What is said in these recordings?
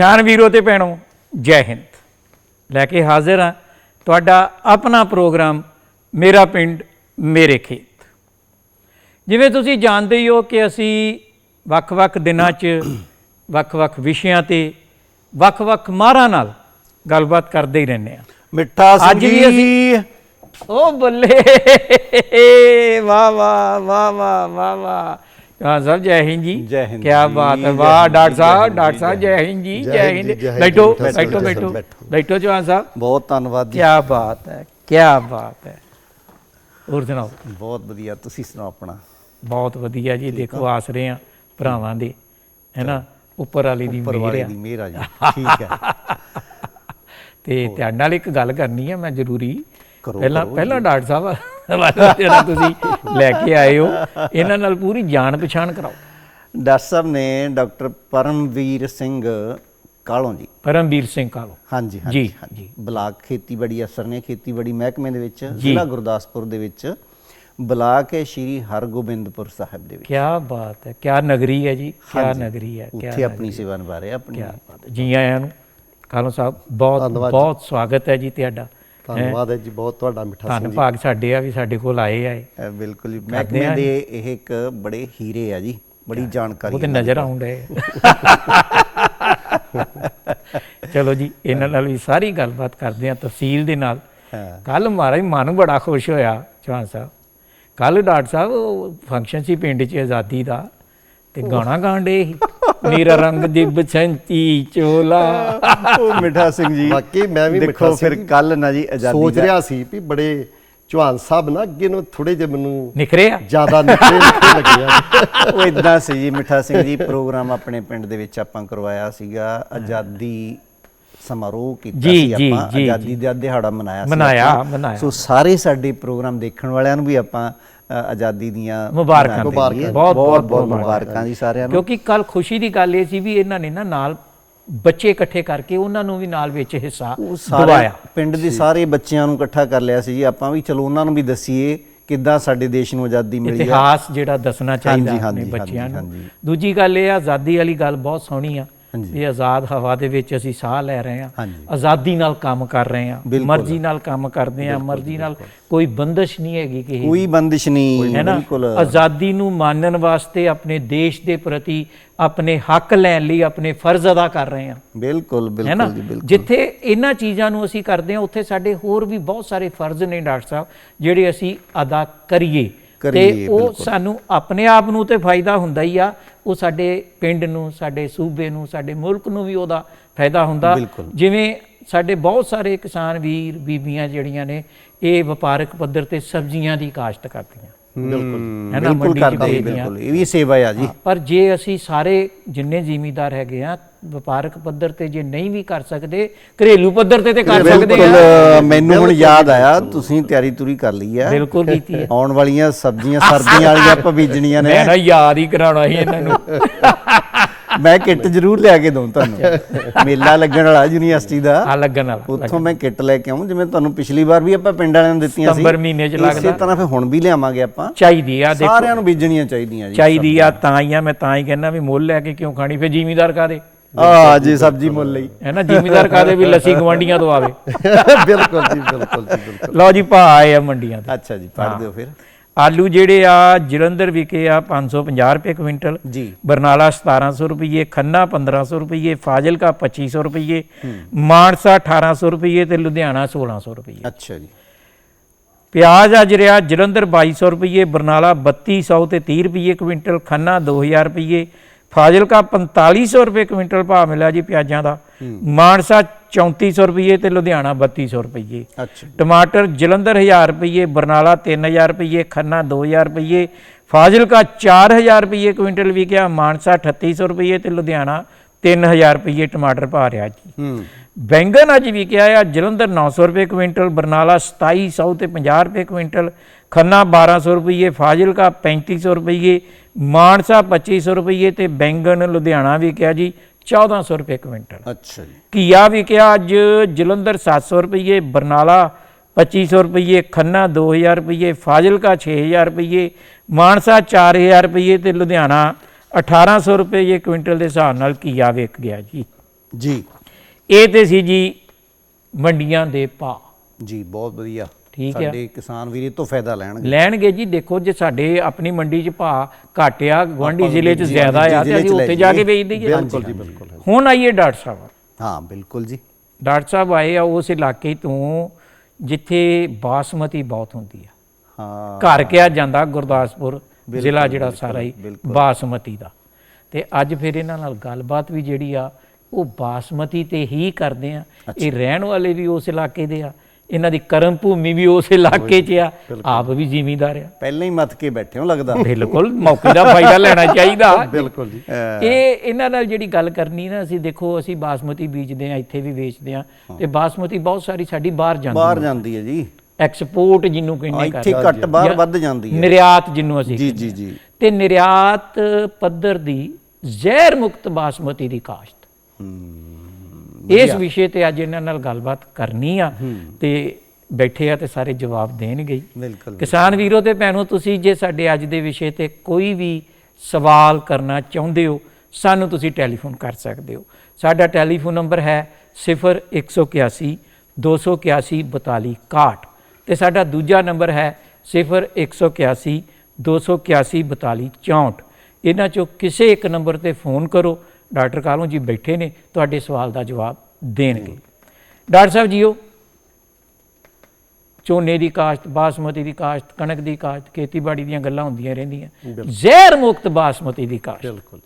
ਕਿਸਾਨ ਵੀਰੋ ਤੇ ਭੈਣੋ ਜੈ ਹਿੰਦ। ਲੈ ਕੇ ਹਾਜ਼ਰ ਹਾਂ ਤੁਹਾਡਾ ਆਪਣਾ ਪ੍ਰੋਗਰਾਮ ਮੇਰਾ ਪਿੰਡ ਮੇਰੇ ਖੇਤ। ਜਿਵੇਂ ਤੁਸੀਂ ਜਾਣਦੇ ਹੀ ਹੋ ਕਿ ਅਸੀਂ ਵੱਖ-ਵੱਖ ਦਿਨਾਂ 'ਚ ਵੱਖ-ਵੱਖ ਵਿਸ਼ਿਆਂ ਤੇ ਵੱਖ-ਵੱਖ ਮਾਹਰਾਂ ਨਾਲ ਗੱਲਬਾਤ ਕਰਦੇ ਹੀ ਰਹਿੰਦੇ ਹਾਂ। ਮਿੱਠਾ ਸਿੰਘ ਅੱਜ ਵੀ ਅਸੀਂ- ਓ ਬੱਲੇ! ਵਾਹ ਵਾਹ ਵਾਹ ਵਾਹ ਵਾਹ ਵਾਹ। ਹਾਂ ਸਰ ਜੈ ਹਿੰਦ ਜੀ। ਜੈ ਹਿੰਦ ਕੀ ਬਾਤ ਹੈ। ਵਾਹ ਡਾਕਟਰ ਸਾਹਿਬ ਡਾਕਟਰ ਸਾਹਿਬ ਜੈ ਹਿੰਦ ਜੀ ਜੈ ਹਿੰਦ ਬੈਠੋ ਬੈਠੋ ਬੈਠੋ, ਬੈਠੋ ਜਵਾਨ ਸਾਹਿਬ। ਬਹੁਤ ਧੰਨਵਾਦ ਕੀ ਜੀ ਬਾਤ ਹੈ ਕੀ ਬਾਤ ਹੈ। ਹੋਰ ਸੁਣਾਓ? ਬਹੁਤ ਵਧੀਆ ਤੁਸੀਂ ਸੁਣਾਓ ਆਪਣਾ? ਬਹੁਤ ਵਧੀਆ ਜੀ ਦੇਖੋ ਆਸ ਰਹੇ ਆ ਭਰਾਵਾਂ ਦੇ ਹੈਨਾ ਉੱਪਰ ਵਾਲੀ ਦੀ ਉੱਪਰ ਮਿਹਰ ਵਾਲੇ ਆ। ਦੀ ਮਿਹਰ ਆ ਜੀ। ਠੀਕ ਹੈ। ਤੇ ਤੁਹਾਡੇ ਨਾਲ ਇੱਕ ਗੱਲ ਕਰਨੀ ਹੈ ਮੈਂ ਜ਼ਰੂਰੀ। ਕਰੋ, ਪਹਿਲਾਂ ਪਹਿਲਾਂ ਡਾਕਟਰ ਸਾਹਿਬ ਜਿਹੜਾ ਤੁਸੀਂ ਲੈ ਕੇ ਆਏ ਹੋ ਇਹਨਾਂ ਨਾਲ ਪੂਰੀ ਜਾਣ ਪਛਾਣ ਕਰਾਓ। ਡਾਕਟਰ ਸਾਹਿਬ ਨੇ ਡਾਕਟਰ ਪਰਮਵੀਰ ਸਿੰਘ ਕਾਲੋਂ ਜੀ। ਪਰਮਵੀਰ ਸਿੰਘ ਕਾਲੋ। ਹਾਂਜੀ ਹਾਂਜੀ ਜੀ। ਹਾਂਜੀ। ਬਲਾਕ ਖੇਤੀਬਾੜੀ ਅਫਸਰ ਨੇ ਖੇਤੀਬਾੜੀ ਮਹਿਕਮੇ ਦੇ ਵਿੱਚ ਜ਼ਿਲ੍ਹਾ ਗੁਰਦਾਸਪੁਰ ਦੇ ਵਿੱਚ ਬਲਾਕ ਹੈ ਸ਼੍ਰੀ ਹਰਗੋਬਿੰਦਪੁਰ ਸਾਹਿਬ ਦੇ ਵਿੱਚ। ਕੀ ਬਾਤ ਹੈ ਕੀ ਨਗਰੀ ਹੈ ਜੀ ਕੀ ਨਗਰੀ ਹੈ ਕੀ ਉੱਥੇ ਆਪਣੀ ਸੇਵਾ ਨਿਭਾ ਰਹੇ ਆਪਣੀ ਜੀ ਆਇਆਂ ਨੂੰ ਕਾਲੋ ਸਾਹਿਬ ਬਹੁਤ ਬਹੁਤ ਸਵਾਗਤ ਹੈ ਜੀ ਤੁਹਾਡਾ। ਧੰਨਵਾਦ ਹੈ? ਜੀ ਬਹੁਤ ਤੁਹਾਡਾ ਮਿੱਠਾ ਧੰਨ ਭਾਗ ਸਾਡੇ ਆ ਵੀ ਸਾਡੇ ਕੋਲ ਆਏ ਆਏ ਅ, ਬਿਲਕੁਲ ਜੀ। ਮਹਿਕਮੇ ਦੇ ਇਹ। ਇੱਕ ਬੜੇ ਹੀਰੇ ਆ ਜੀ ਬੜੀ ਜਾਣਕਾਰੀ ਉਹ ਤੇ ਨਜ਼ਰ ਆਉਂਦੇ ਚਲੋ ਜੀ ਇਹਨਾਂ ਨਾਲ ਵੀ ਸਾਰੀ ਗੱਲਬਾਤ ਕਰਦੇ ਆ ਤਫਸੀਲ ਦੇ ਨਾਲ। ਹਾਂ। ਕੱਲ ਮਹਾਰਾਜ ਮਨ ਬੜਾ ਖੁਸ਼ ਹੋਇਆ ਚੌਹਾਨ ਸਾਹਿਬ। ਕੱਲ ਡਾਕਟਰ ਸਾਹਿਬ ਫੰਕਸ਼ਨ ਸੀ ਪਿੰਡ 'ਚ ਆਜ਼ਾਦੀ ਦਾ ਤੇ ਗਾਣਾ ਗਾਉਂਦੇ ਸੀ। ਨੀਰਾ ਰੰਗ ਦੀ ਬਸੰਤੀ ਚੋਲਾ। ਉਹ ਮਿੱਠਾ ਸਿੰਘ ਜੀ। ਬਾਕੀ ਮੈਂ ਵੀ ਦੇਖੋ ਫਿਰ ਕੱਲ ਨਾ ਜੀ ਆਜ਼ਾਦੀ ਸੋਚ ਰਿਹਾ ਸੀ ਵੀ ਬੜੇ ਚੌਹਾਨ ਸਾਹਿਬ ਨਾ ਅੱਗੇ ਨੂੰ ਥੋੜੇ ਜਿਹਾ ਮੈਨੂੰ ਨਿਖਰਿਆ ਜ਼ਿਆਦਾ ਨਿਕਲੇ ਨਿਕਲੇ ਲੱਗੇ ਆ। ਉਹ ਇਦਾਂ ਸੀ ਜੀ ਮਿੱਠਾ ਸਿੰਘ ਜੀ ਪ੍ਰੋਗਰਾਮ ਆਪਣੇ ਪਿੰਡ ਦੇ ਵਿੱਚ ਆਪਾਂ ਕਰਵਾਇਆ ਸੀਗਾ। ਆਜ਼ਾਦੀ ਸਮਾਰੋਹ ਕੀਤਾ ਸੀ ਆਪਾਂ। ਆਜ਼ਾਦੀ ਦਾ ਦਿਹਾੜਾ ਮਨਾਇਆ ਸੀ ਮਨਾਇਆ। ਮਨਾਇਆ। ਸੋ ਸਾਰੇ ਸਾਡੇ ਪ੍ਰੋਗਰਾਮ ਦੇਖਣ ਵਾਲਿਆਂ ਨੂੰ ਵੀ ਆਪਾਂ ਆਜ਼ਾਦੀ ਦੀਆਂ ਮੁਬਾਰਕਾਂ ਹਾਂ। ਦੇਈਏ। ਬਹੁਤ- ਬਹੁਤ- ਮੁਬਾਰਕਾਂ ਜੀ ਸਾਰਿਆਂ ਨੂੰ ਕਿਉਂਕਿ ਕੱਲ ਖੁਸ਼ੀ ਦੀ ਗੱਲ ਇਹ ਸੀ ਵੀ ਇਹਨਾਂ ਨੇ ਨਾ ਨਾਲ ਬੱਚੇ ਇਕੱਠੇ ਕਰਕੇ ਉਹਨਾਂ ਨੂੰ ਵੀ ਨਾਲ ਵਿੱਚ ਹਿੱਸਾ ਦਿਵਾਇਆ ਪਿੰਡ ਦੇ ਸਾਰੇ ਬੱਚਿਆਂ ਨੂੰ ਇਕੱਠਾ ਕਰ ਲਿਆ ਸੀ ਜੀ ਆਪਾਂ ਵੀ ਚਲੋ ਉਹਨਾਂ ਨੂੰ ਵੀ ਦਸੀਏ ਕਿੱਦਾਂ ਸਾਡੇ ਦੇਸ਼ ਨੂੰ ਆਜ਼ਾਦੀ ਮਿਲੀ ਆ ਇਤਿਹਾਸ ਜਿਹੜਾ ਦੱਸਣਾ ਚਾਹੀਦਾ ਆਪਣੇ ਬੱਚਿਆਂ ਨੂੰ। ਦੂਜੀ ਗੱਲ ਇਹ ਆ ਆਜ਼ਾਦੀ ਵਾਲੀ ਗੱਲ ਬਹੁਤ ਸੋਹਣੀ ਆ। ਵੀ ਆਜ਼ਾਦ ਹਵਾ ਦੇ ਵਿੱਚ ਅਸੀਂ ਸਾਹ ਲੈ ਰਹੇ ਹਾਂ। ਆਜ਼ਾਦੀ ਨਾਲ ਕੰਮ ਕਰ ਰਹੇ ਹਾਂ। ਮਰਜ਼ੀ ਨਾਲ ਕੰਮ ਕਰਦੇ ਹਾਂ ਮਰਜ਼ੀ ਨਾਲ ਕੋਈ ਬੰਦਸ਼ ਨਹੀਂ ਹੈਗੀ ਕਿਸੇ ਕੋਈ ਬੰਦਿਸ਼ ਨਹੀਂ ਬਿਲਕੁਲ। ਆਜ਼ਾਦੀ ਨੂੰ ਮਾਨਣ ਵਾਸਤੇ ਆਪਣੇ ਦੇਸ਼ ਦੇ ਪ੍ਰਤੀ ਆਪਣੇ ਹੱਕ ਲੈਣ ਲਈ ਆਪਣੇ ਫਰਜ਼ ਅਦਾ ਕਰ ਰਹੇ ਹਾਂ। ਬਿਲਕੁਲ ਬਿਲਕੁਲ ਜੀ ਬਿਲਕੁਲ। ਜਿੱਥੇ ਇਹਨਾਂ ਚੀਜ਼ਾਂ ਨੂੰ ਅਸੀਂ ਕਰਦੇ ਹਾਂ ਉੱਥੇ ਸਾਡੇ ਹੋਰ ਵੀ ਬਹੁਤ ਸਾਰੇ ਫਰਜ਼ ਨੇ ਡਾਕਟਰ ਸਾਹਿਬ ਜਿਹੜੇ ਅਸੀਂ ਅਦਾ ਕਰੀਏ। ਤੇ ਉਹ ਸਾਨੂੰ ਆਪਣੇ ਆਪ ਨੂੰ ਤੇ ਫਾਇਦਾ ਹੁੰਦਾ ਹੀ ਆ। ਉਹ ਸਾਡੇ ਪਿੰਡ ਨੂੰ ਸਾਡੇ ਸੂਬੇ ਨੂੰ ਸਾਡੇ ਮੁਲਕ ਨੂੰ ਵੀ ਉਹਦਾ ਫਾਇਦਾ ਹੁੰਦਾ। ਜਿਵੇਂ ਸਾਡੇ ਬਹੁਤ ਸਾਰੇ ਕਿਸਾਨ ਵੀਰ ਬੀਬੀਆਂ ਜਿਹੜੀਆਂ ਨੇ ਇਹ ਵਪਾਰਕ ਪੱਧਰ ਤੇ ਸਬਜ਼ੀਆਂ ਦੀ ਕਾਸ਼ਤ ਕਰਦੀਆਂ। ਬਿਲਕੁਲ। ਹੈ ਨਾ, ਮੰਡੀ 'ਚ। ਬਿਲਕੁਲ। ਇਹ ਵੀ ਸੇਵਾ ਆ ਜੀ। ਪਰ ਜੇ ਅਸੀਂ ਸਾਰੇ ਜਿੰਨੇ ਜ਼ਿਮੀਦਾਰ ਹੈਗੇ ਆ ਵਪਾਰਕ ਪੱਧਰ ਤੇ ਜੇ ਨਹੀਂ ਵੀ ਕਰ ਸਕਦੇ ਘਰੇਲੂ ਪੱਧਰ ਤੇ ਤੇ ਕਰ ਸਕਦੇ ਬਿਲਕੁਲ ਆ ਮੈਨੂੰ ਹੁਣ ਯਾਦ ਆਇਆ ਤੁਸੀਂ ਤਿਆਰੀ ਤੁਰੀ ਕਰ ਲਈ ਆ। ਬਿਲਕੁਲ ਕੀਤੀ ਹੈ ਆਉਣ ਵਾਲੀਆਂ ਸਬਜ਼ੀਆਂ ਸਰਦੀਆਂ ਵਾਲੀਆਂ ਆਪਾਂ ਬੀਜਣੀਆਂ ਨੇ। ਮੈਂ ਨਾ ਯਾਦ ਹੀ ਕਰਾਉਣਾ ਸੀ ਇਹਨਾਂ ਨੂੰ। ਮੈਂ ਕਿੱਟ ਜ਼ਰੂਰ ਲਿਆ ਕੇ ਦਊਂ ਤੁਹਾਨੂੰ। ਮੇਲਾ ਲੱਗਣ ਵਾਲਾ ਯੂਨੀਵਰਸਿਟੀ ਦਾ। ਆ ਲੱਗਣ ਵਾਲਾ ਉੱਥੋਂ ਮੈਂ ਕਿੱਟ ਲੈ ਕੇ ਆਉਂ ਜਿਵੇਂ ਤੁਹਾਨੂੰ ਪਿਛਲੀ ਵਾਰ ਵੀ ਆਪਾਂ ਪਿੰਡ ਵਾਲਿਆਂ ਨੂੰ ਦਿੱਤੀਆਂ ਸੀ। ਸਤੰਬਰ ਮਹੀਨੇ 'ਚ ਲੱਗਦਾ। ਇਸੇ ਤਰ੍ਹਾਂ ਫਿਰ ਹੁਣ ਵੀ ਲਿਆਵਾਂਗੇ ਆਪਾਂ। ਚਾਹੀਦੀ ਆ ਦੇਖੋ। ਸਾਰਿਆਂ ਨੂੰ ਬੀਜਣੀਆਂ ਚਾਹੀਦੀਆਂ ਜੀ ਚਾਹੀਦੀ ਆ ਤਾਂ ਹੀ ਆ ਮੈਂ ਤਾਂ ਹੀ ਕਹਿੰਦਾ ਵੀ ਮੁੱਲ ਲੈ ਕੇ ਕਿਉਂ ਖਾਣੀ ਫੇ ਜ਼ਿਮੀਦਾਰ ਕਾਦੇ ਆ ਜੀ ਸਬਜ਼ੀ ਮੁੱਲ ਲਈ। ਹੈ ਨਾ ਜ਼ਿਮੀਦਾਰ ਕਾਦੇ ਵੀ ਲੱਸੀ ਗਵੰਡੀਆਂ ਤੋਂ ਆਵੇ? ਬਿਲਕੁਲ ਜੀ ਬਿਲਕੁਲ ਜੀ ਬਿਲਕੁਲ। ਲਓ ਜੀ ਭਾ ਆਏ ਆ ਮੰਡੀਆਂ ਤੇ। ਅੱਛਾ ਜੀ ਪੜ੍ਹ ਦਿਓ ਫਿਰ। ਆਲੂ ਜਿਹੜੇ ਆ ਜਲੰਧਰ ਵਿਕੇ ਆ 550 ਰੁਪਏ ਕੁਇੰਟਲ। ਜੀ। ਬਰਨਾਲਾ 1700 ਰੁਪਏ ਖੰਨਾ 1500 ਰੁਪਏ ਫਾਜ਼ਿਲਕਾ 2500 ਰੁਪਏ ਮਾਨਸਾ 1800 ਰੁਪਏ ਤੇ ਲੁਧਿਆਣਾ 1600 ਰੁਪਏ ਅੱਛਾ ਜੀ। ਪਿਆਜ਼ ਅੱਜ ਰਿਹਾ ਜਲੰਧਰ 2200 ਰੁਪਏ ਬਰਨਾਲਾ 3200 ਤੇ 30 ਰੁਪਏ ਕੁਇੰਟਲ ਖੰਨਾ 2000 ਰੁਪਏ ਫਾਜ਼ਿਲਕਾ 4500 ਰੁਪਏ ਕੁਇੰਟਲ ਭਾਅ ਮਿਲਿਆ ਜੀ ਪਿਆਜ਼ਾਂ ਦਾ। ਮਾਨਸਾ 3400 ਰੁਪਏ ਤੇ ਲੁਧਿਆਣਾ 3200 ਰੁਪਏ ਟਮਾਟਰ ਜਲੰਧਰ 1000 ਰੁਪਏ ਬਰਨਾਲਾ 3000 ਰੁਪਏ ਖੰਨਾ 2000 ਰੁਪਏ ਫਾਜ਼ਿਲਕਾ 4000 ਰੁਪਏ ਕੁਇੰਟਲ ਵਿਕਿਆ ਮਾਨਸਾ 3800 ਰੁਪਏ ਤੇ ਲੁਧਿਆਣਾ 3000 ਰੁਪਏ ਟਮਾਟਰ ਪਾ ਰਿਹਾ ਜੀ। ਹੂੰ। ਬੈਂਗਣ ਅੱਜ ਵਿਕਿਆ ਆ ਜਲੰਧਰ 900 ਰੁਪਏ ਕੁਇੰਟਲ ਬਰਨਾਲਾ 2700 ਤੇ 50 ਰੁਪਏ ਕੁਇੰਟਲ ਖੰਨਾ 1200 ਰੁਪਏ ਫਾਜ਼ਿਲਕਾ 3500 ਰੁਪਏ ਮਾਨਸਾ 2500 ਰੁਪਏ ਤੇ ਬੈਂਗਣ ਲੁਧਿਆਣਾ ਵਿਕਿਆ ਜੀ 1400 ਰੁਪਏ ਕੁਇੰਟਲ। ਅੱਛਾ ਜੀ। ਘੀਆ ਵਿਕਿਆ ਅੱਜ ਜਲੰਧਰ 700 ਰੁਪਏ ਬਰਨਾਲਾ 2500 ਰੁਪਏ ਖੰਨਾ 2000 ਰੁਪਏ ਫਾਜ਼ਿਲਕਾ 6000 ਰੁਪਏ ਮਾਨਸਾ 4000 ਰੁਪਏ ਤੇ ਲੁਧਿਆਣਾ 1800 ਰੁਪਏ ਕੁਇੰਟਲ ਦੇ ਹਿਸਾਬ ਨਾਲ ਘੀਆ ਵਿਕ ਗਿਆ ਜੀ। ਜੀ। ਇਹ ਤੇ ਸੀ ਜੀ ਮੰਡੀਆਂ ਦੇ ਭਾਅ। ਜੀ ਬਹੁਤ ਵਧੀਆ। ਠੀਕ ਆ। ਸਾਡੇ ਕਿਸਾਨ ਵੀਰ ਇਹ ਤੋਂ ਫਾਇਦਾ ਲੈਣਗੇ। ਲੈਣਗੇ ਜੀ ਦੇਖੋ ਜੇ ਸਾਡੇ ਆਪਣੀ ਮੰਡੀ 'ਚ ਭਾਅ ਘੱਟ ਆ ਗਵਾਂਢੀ ਜ਼ਿਲ੍ਹੇ 'ਚ ਜ਼ਿਆਦਾ ਆ ਤੇ ਅਸੀਂ ਉੱਥੇ ਜਾ। ਕੇ। ਵੇਚ ਦਈਏ ਬਿਲਕੁਲ ਜੀ ਬਿਲਕੁਲ ਹੁਣ ਆਈਏ ਡਾਕਟਰ ਸਾਹਿਬ। ਹਾਂ ਬਿਲਕੁਲ ਜੀ। ਡਾਕਟਰ ਸਾਹਿਬ ਆਏ ਆ ਉਸ ਇਲਾਕੇ ਤੋਂ ਜਿੱਥੇ ਬਾਸਮਤੀ ਬਹੁਤ ਹੁੰਦੀ ਆ। ਹਾਂ। ਘਰ ਕਿਹਾ ਜਾਂਦਾ ਗੁਰਦਾਸਪੁਰ ਜ਼ਿਲ੍ਹਾ ਜਿਹੜਾ ਸਾਰਾ ਹੀ। ਬਾਸਮਤੀ ਦਾ। ਤੇ ਅੱਜ ਫਿਰ ਇਹਨਾਂ ਨਾਲ ਗੱਲਬਾਤ ਵੀ ਜਿਹੜੀ ਆ ਉਹ ਬਾਸਮਤੀ ਤੇ ਹੀ ਕਰਦੇ ਆ। ਇਹ ਰਹਿਣ ਵਾਲੇ ਵੀ ਉਸ ਇਲਾਕੇ ਦੇ ਆ। ਇਹਨਾਂ ਦੀ ਕਰਮ ਭੂਮੀ ਵੀ ਉਸ ਇਲਾਕੇ 'ਚ ਆ। ਆਪ ਵੀ ਜ਼ਿਮੀਂਦਾਰ ਆ। ਪਹਿਲਾਂ ਹੀ ਮੱਥ ਕੇ ਬੈਠੇ ਹੋ ਲੱਗਦਾ। ਬਿਲਕੁਲ ਮੌਕੇ ਦਾ ਫਾਇਦਾ ਲੈਣਾ ਚਾਹੀਦਾ। ਬਿਲਕੁਲ ਜੀ। ਇਹ ਇਹਨਾਂ ਨਾਲ ਜਿਹੜੀ ਗੱਲ ਕਰਨੀ ਨਾ ਅਸੀਂ ਦੇਖੋ ਅਸੀਂ ਬਾਸਮਤੀ ਬੀਜਦੇ ਆ ਇੱਥੇ ਵੀ ਵੇਚਦੇ ਆ ਤੇ ਬਾਸਮਤੀ ਬਹੁਤ ਸਾਰੀ ਸਾਡੀ ਬਾਹਰ ਜਾਂਦੀ ਬਾਹਰ ਜਾਂਦੀ ਹੈ ਜੀ। ਐਕਸਪੋਰਟ ਜਿਹਨੂੰ ਹਾਂ, ਕਹਿੰਦੇ ਇੱਥੇ ਘੱਟ ਬਾਹਰ ਵੱਧ ਜਾਂਦੀ ਹੈ। ਨਿਰਯਾਤ ਜਿਹਨੂੰ ਅਸੀਂ ਜੀ ਜੀ ਜੀ। ਤੇ ਨਿਰਯਾਤ ਪੱਧਰ ਦੀ ਜ਼ਹਿਰ ਮੁਕਤ ਬਾਸਮਤੀ ਦੀ ਕਾਸ਼ਤ। ਇਸ ਵਿਸ਼ੇ ਤੇ ਅੱਜ ਇਹਨਾਂ ਨਾਲ ਗੱਲਬਾਤ ਕਰਨੀ ਆ ਤੇ ਬੈਠੇ ਆ ਤੇ ਸਾਰੇ ਜਵਾਬ ਦੇਣਗੇ। ਬਿਲਕੁਲ। ਕਿਸਾਨ ਵੀਰੋ ਤੇ ਭੈਣੋ ਤੁਸੀਂ ਜੇ ਸਾਡੇ ਅੱਜ ਦੇ ਵਿਸ਼ੇ ਤੇ ਕੋਈ ਵੀ ਸਵਾਲ ਕਰਨਾ ਚਾਹੁੰਦੇ ਹੋ ਸਾਨੂੰ ਤੁਸੀਂ ਟੈਲੀਫੋਨ ਕਰ ਸਕਦੇ ਹੋ। ਸਾਡਾ ਟੈਲੀਫੋਨ ਨੰਬਰ ਹੈ 0181 281 42 61 ਤੇ ਸਾਡਾ ਦੂਜਾ ਨੰਬਰ ਹੈ 0181 281 42 64 ਇਹਨਾਂ ਚੋਂ ਕਿਸੇ ਇੱਕ ਨੰਬਰ ਤੇ ਫੋਨ ਕਰੋ ਡਾਕਟਰ ਕਾਲੋਂ ਜੀ ਬੈਠੇ ਨੇ ਤੁਹਾਡੇ ਸਵਾਲ ਦਾ ਜਵਾਬ ਦੇਣਗੇ। ਡਾਕਟਰ ਸਾਹਿਬ ਜੀਓ ਝੋਨੇ ਦੀ ਕਾਸ਼ਤ ਬਾਸਮਤੀ ਦੀ ਕਾਸ਼ਤ ਕਣਕ ਦੀ ਕਾਸ਼ਤ ਖੇਤੀਬਾੜੀ ਦੀਆਂ ਗੱਲਾਂ ਹੁੰਦੀਆਂ ਰਹਿੰਦੀਆਂ। ਜ਼ਹਿਰ ਮੁਕਤ ਬਾਸਮਤੀ ਦੀ ਕਾਸ਼ਤ। ਬਿਲਕੁਲ